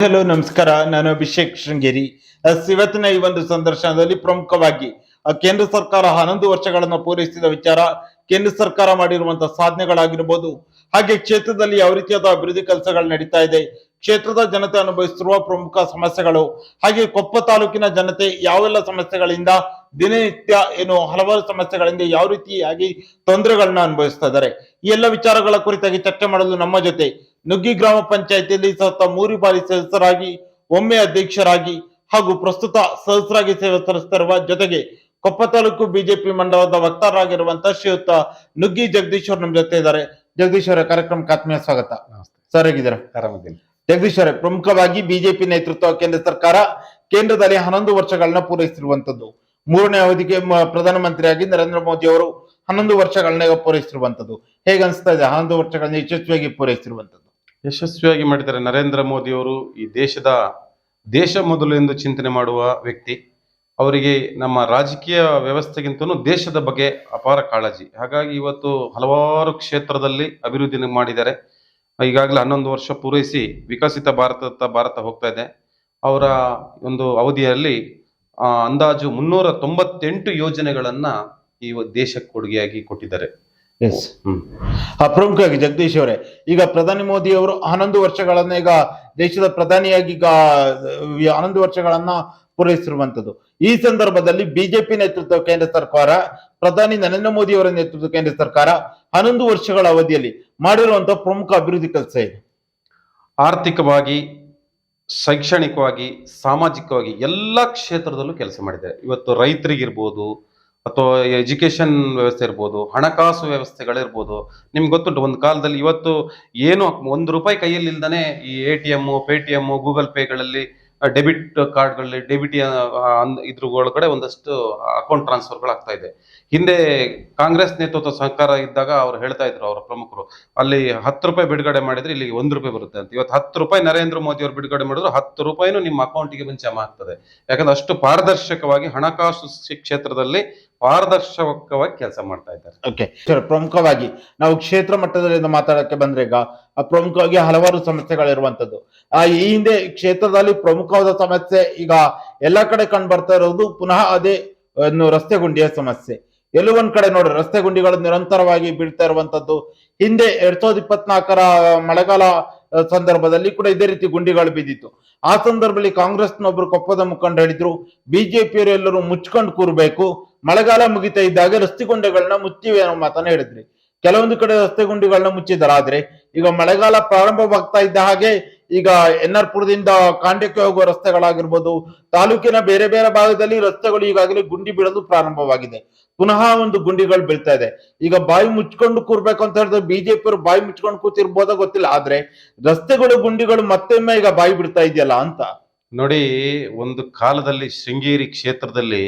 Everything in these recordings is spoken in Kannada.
ಹಲೋ, ನಮಸ್ಕಾರ. ನಾನು ಅಭಿಷೇಕ್ ಶೃಂಗೇರಿ. ಇವತ್ತಿನ ಈ ಒಂದು ಸಂದರ್ಶನದಲ್ಲಿ ಪ್ರಮುಖವಾಗಿ ಕೇಂದ್ರ ಸರ್ಕಾರ ಹನ್ನೊಂದು ವರ್ಷಗಳನ್ನು ಪೂರೈಸಿದ ವಿಚಾರ, ಕೇಂದ್ರ ಸರ್ಕಾರ ಮಾಡಿರುವಂತಹ ಸಾಧನೆಗಳಾಗಿರ್ಬೋದು, ಹಾಗೆ ಕ್ಷೇತ್ರದಲ್ಲಿ ಯಾವ ರೀತಿಯಾದ ಅಭಿವೃದ್ಧಿ ಕೆಲಸಗಳು ನಡೀತಾ ಇದೆ, ಕ್ಷೇತ್ರದ ಜನತೆ ಅನುಭವಿಸಿರುವ ಪ್ರಮುಖ ಸಮಸ್ಯೆಗಳು, ಹಾಗೆ ಕೊಪ್ಪ ತಾಲೂಕಿನ ಜನತೆ ಯಾವೆಲ್ಲ ಸಮಸ್ಯೆಗಳಿಂದ ದಿನನಿತ್ಯ ಏನು ಹಲವಾರು ಸಮಸ್ಯೆಗಳಿಂದ ಯಾವ ರೀತಿಯಾಗಿ ತೊಂದರೆಗಳನ್ನ ಅನುಭವಿಸ್ತಾ ಇದ್ದಾರೆ, ಈ ಎಲ್ಲ ವಿಚಾರಗಳ ಕುರಿತಾಗಿ ಚರ್ಚೆ ಮಾಡಲು ನಮ್ಮ ಜೊತೆ. ನುಗ್ಗಿ ಗ್ರಾಮ ಪಂಚಾಯತಿಯಲ್ಲಿ ಸತತ ಮೂರು ಬಾರಿ ಸದಸ್ಯರಾಗಿ ಒಮ್ಮೆ ಅಧ್ಯಕ್ಷರಾಗಿ ಹಾಗೂ ಪ್ರಸ್ತುತ ಸದಸ್ಯರಾಗಿ ಸೇವೆ ಸಲ್ಲಿಸುತ್ತಿರುವ ಜೊತೆಗೆ ಕೊಪ್ಪ ತಾಲೂಕು ಬಿಜೆಪಿ ಮಂಡಲದ ವಕ್ತಾರರಾಗಿರುವಂತಹ ಶ್ರೀಯುತ ನುಗ್ಗಿ ಜಗದೀಶ್ವರ್ ನಮ್ಮ ಜೊತೆ ಇದ್ದಾರೆ. ಜಗದೀಶ್ವರ ಕಾರ್ಯಕ್ರಮಕ್ಕೆ ಆತ್ಮೀಯ ಸ್ವಾಗತ. ನಮಸ್ತೆ. ಸರ್ ಹೇಗಿದ್ದೀರಾ? ಆರಾಮದಿಲ್ಲ ಜಗದೀಶ್ ಅವರೇ ಪ್ರಮುಖವಾಗಿ ಬಿಜೆಪಿ ನೇತೃತ್ವ ಕೇಂದ್ರ ಸರ್ಕಾರ ಕೇಂದ್ರದಲ್ಲಿ ಹನ್ನೊಂದು ವರ್ಷಗಳನ್ನ ಪೂರೈಸಿರುವಂತದ್ದು ಮೂರನೇ ಅವಧಿಗೆ ಪ್ರಧಾನಮಂತ್ರಿಯಾಗಿ ನರೇಂದ್ರ ಮೋದಿ ಅವರು ಹನ್ನೊಂದು ವರ್ಷಗಳನ್ನ ಪೂರೈಸಿರುವಂತದ್ದು ಹೇಗೆ ಅನಿಸ್ತಾ ಇದೆ? ಹನ್ನೊಂದು ವರ್ಷಗಳನ್ನ ಯಶಸ್ವಿಯಾಗಿ ಪೂರೈಸಿರುವಂತದ್ದು ಯಶಸ್ವಿಯಾಗಿ ಮಾಡಿದ್ದಾರೆ ನರೇಂದ್ರ ಮೋದಿಯವರು ಈ ದೇಶದ ದೇಶ ಮೊದಲು ಎಂದು ಚಿಂತನೆ ಮಾಡುವ ವ್ಯಕ್ತಿ. ಅವರಿಗೆ ನಮ್ಮ ರಾಜಕೀಯ ವ್ಯವಸ್ಥೆಗಿಂತನೂ ದೇಶದ ಬಗ್ಗೆ ಅಪಾರ ಕಾಳಜಿ. ಹಾಗಾಗಿ ಇವತ್ತು ಹಲವಾರು ಕ್ಷೇತ್ರದಲ್ಲಿ ಅಭಿವೃದ್ಧಿ ಮಾಡಿದ್ದಾರೆ. ಈಗಾಗಲೇ ಹನ್ನೊಂದು ವರ್ಷ ಪೂರೈಸಿ ವಿಕಸಿತ ಭಾರತದತ್ತ ಭಾರತ ಹೋಗ್ತಾ ಇದೆ. ಅವರ ಒಂದು ಅವಧಿಯಲ್ಲಿ ಅಂದಾಜು ಮುನ್ನೂರ ತೊಂಬತ್ತೆಂಟು ಯೋಜನೆಗಳನ್ನು ಈ ದೇಶಕ್ಕೆ ಕೊಡುಗೆಯಾಗಿ ಕೊಟ್ಟಿದ್ದಾರೆ. ಎಸ್ ಪ್ರಮುಖವಾಗಿ ಜಗದೀಶ್ ಅವರೇ ಈಗ ಪ್ರಧಾನಿ ಮೋದಿ ಅವರು ಹನ್ನೊಂದು ವರ್ಷಗಳನ್ನ ಈಗ ದೇಶದ ಪ್ರಧಾನಿಯಾಗಿ ಈಗ ಹನ್ನೊಂದು ವರ್ಷಗಳನ್ನ ಪೂರೈಸಿರುವಂತದ್ದು ಈ ಸಂದರ್ಭದಲ್ಲಿ ಬಿಜೆಪಿ ನೇತೃತ್ವ ಕೇಂದ್ರ ಸರ್ಕಾರ ಪ್ರಧಾನಿ ನರೇಂದ್ರ ಮೋದಿ ಅವರ ನೇತೃತ್ವ ಕೇಂದ್ರ ಸರ್ಕಾರ ಹನ್ನೊಂದು ವರ್ಷಗಳ ಅವಧಿಯಲ್ಲಿ ಮಾಡಿರುವಂತಹ ಪ್ರಮುಖ ಅಭಿವೃದ್ಧಿ ಕೆಲಸ ಇದೆ. ಆರ್ಥಿಕವಾಗಿ ಶೈಕ್ಷಣಿಕವಾಗಿ ಸಾಮಾಜಿಕವಾಗಿ ಎಲ್ಲ ಕ್ಷೇತ್ರದಲ್ಲೂ ಕೆಲಸ ಮಾಡಿದ್ದಾರೆ. ಇವತ್ತು ರೈತರಿಗಿರ್ಬೋದು ಅಥವಾ ಎಜುಕೇಶನ್ ವ್ಯವಸ್ಥೆ ಇರ್ಬೋದು, ಹಣಕಾಸು ವ್ಯವಸ್ಥೆಗಳಿರ್ಬೋದು, ನಿಮ್ಗೆ ಗೊತ್ತುಂಟು, ಒಂದು ಕಾಲದಲ್ಲಿ ಇವತ್ತು ಏನು ಒಂದು ರೂಪಾಯಿ ಕೈಯಲ್ಲಿ ಇಲ್ದಾನೆ ಈ A T M pay T Google ಪೇಗಳಲ್ಲಿ debit ಕಾರ್ಡ್ಗಳಲ್ಲಿ ಡೆಬಿಟ್ ಇದ್ರ ಒಳಗಡೆ ಒಂದಷ್ಟು ಅಕೌಂಟ್ ಟ್ರಾನ್ಸ್ಫರ್ಗಳು ಆಗ್ತಾ ಇದೆ. ಹಿಂದೆ ಕಾಂಗ್ರೆಸ್ ನೇತೃತ್ವ ಸರ್ಕಾರ ಇದ್ದಾಗ ಅವ್ರು ಹೇಳ್ತಾ ಇದ್ರು, ಅವರ ಪ್ರಮುಖರು, ಅಲ್ಲಿ ಹತ್ತು ರೂಪಾಯಿ ಬಿಡುಗಡೆ ಮಾಡಿದ್ರೆ ಇಲ್ಲಿಗೆ ಒಂದು ರೂಪಾಯಿ ಬರುತ್ತೆ ಅಂತ. ಇವತ್ತು ಹತ್ತು ರೂಪಾಯಿ ನರೇಂದ್ರ ಮೋದಿ ಅವರು ಬಿಡುಗಡೆ ಮಾಡಿದ್ರು, ಹತ್ತು ರೂಪಾಯಿನೂ ನಿಮ್ಮ ಅಕೌಂಟಿಗೆ ಬಂದು ಜಮಾ ಆಗ್ತದೆ ಯಾಕಂದ್ರೆ ಅಷ್ಟು ಪಾರದರ್ಶಕವಾಗಿ ಹಣಕಾಸು ಕ್ಷೇತ್ರದಲ್ಲಿ ಪಾರದರ್ಶಕವಾಗಿ ಕೆಲಸ ಮಾಡ್ತಾ ಇದ್ದಾರೆ. ಓಕೆ ಸರ್ ಪ್ರಮುಖವಾಗಿ ನಾವು ಕ್ಷೇತ್ರ ಮಟ್ಟದಲ್ಲಿ ಮಾತಾಡಕ್ಕೆ ಬಂದ್ರೆ ಈಗ ಪ್ರಮುಖವಾಗಿ ಹಲವಾರು ಸಮಸ್ಯೆಗಳಿರುವಂತದ್ದು ಆ, ಈ ಹಿಂದೆ ಕ್ಷೇತ್ರದಲ್ಲಿ ಪ್ರಮುಖವಾದ ಸಮಸ್ಯೆ ಈಗ ಎಲ್ಲಾ ಕಡೆ ಕಂಡು ಬರ್ತಾ ಇರೋದು ಪುನಃ ಅದೇ ರಸ್ತೆ ಗುಂಡಿಯ ಸಮಸ್ಯೆ. ಎಲ್ಲೋ ಒಂದ್ ಕಡೆ ನೋಡಿ ರಸ್ತೆ ಗುಂಡಿಗಳು ನಿರಂತರವಾಗಿ ಬೀಳ್ತಾ ಇರುವಂತದ್ದು ಹಿಂದೆ ಎರಡ್ ಸಾವಿರದ ಇಪ್ಪತ್ನಾಲ್ಕರ ಮಳೆಗಾಲ ಸಂದರ್ಭದಲ್ಲಿ ಕೂಡ ಇದೇ ರೀತಿ ಗುಂಡಿಗಳು ಬಿದ್ದಿತ್ತು ಆ ಸಂದರ್ಭದಲ್ಲಿ ಕಾಂಗ್ರೆಸ್ನೊಬ್ರು ಕೊಪ್ಪದ ಮುಖಂಡ ಹೇಳಿದ್ರು, ಬಿಜೆಪಿಯವರು ಎಲ್ಲರೂ ಮುಚ್ಕೊಂಡು ಕೂರ್ಬೇಕು. ಮಳೆಗಾಲ ಮುಗಿತಾ ಇದ್ದಾಗ ರಸ್ತೆ ಗುಂಡಿಗಳನ್ನ ಮುಚ್ಚಿವೆ ಅನ್ನೋ ಮಾತನ್ನ ಹೇಳಿದ್ರಿ. ಕೆಲವೊಂದು ಕಡೆ ರಸ್ತೆ ಗುಂಡಿಗಳನ್ನ ಮುಚ್ಚಿದ್ದಾರೆ ಆದ್ರೆ ಈಗ ಮಳೆಗಾಲ ಪ್ರಾರಂಭವಾಗ್ತಾ ಇದ್ದ ಹಾಗೆ ಈಗ ಎನ್ ಆರ್ ಪುರದಿಂದ ಕಾಂಡ್ಯಕ್ಕೆ ಹೋಗುವ ರಸ್ತೆಗಳಾಗಿರ್ಬೋದು, ತಾಲೂಕಿನ ಬೇರೆ ಬೇರೆ ಭಾಗದಲ್ಲಿ ರಸ್ತೆಗಳು ಈಗಾಗಲೇ ಗುಂಡಿ ಬೀಳಲು ಪ್ರಾರಂಭವಾಗಿದೆ. ಪುನಃ ಒಂದು ಗುಂಡಿಗಳು ಬೀಳ್ತಾ ಇದೆ. ಈಗ ಬಾಯಿ ಮುಚ್ಕೊಂಡು ಕೂರ್ಬೇಕು ಅಂತ ಹೇಳಿದ್ರೆ ಬಿಜೆಪಿಯವರು ಬಾಯಿ ಮುಚ್ಕೊಂಡು ಕೂತಿರ್ಬೋದ ಗೊತ್ತಿಲ್ಲ. ಆದ್ರೆ ರಸ್ತೆಗಳು, ಗುಂಡಿಗಳು ಮತ್ತೊಮ್ಮೆ ಈಗ ಬಾಯಿ ಬಿಡ್ತಾ ಇದೆಯಲ್ಲ ಅಂತ. ನೋಡಿ, ಒಂದು ಕಾಲದಲ್ಲಿ ಶೃಂಗೇರಿ ಕ್ಷೇತ್ರದಲ್ಲಿ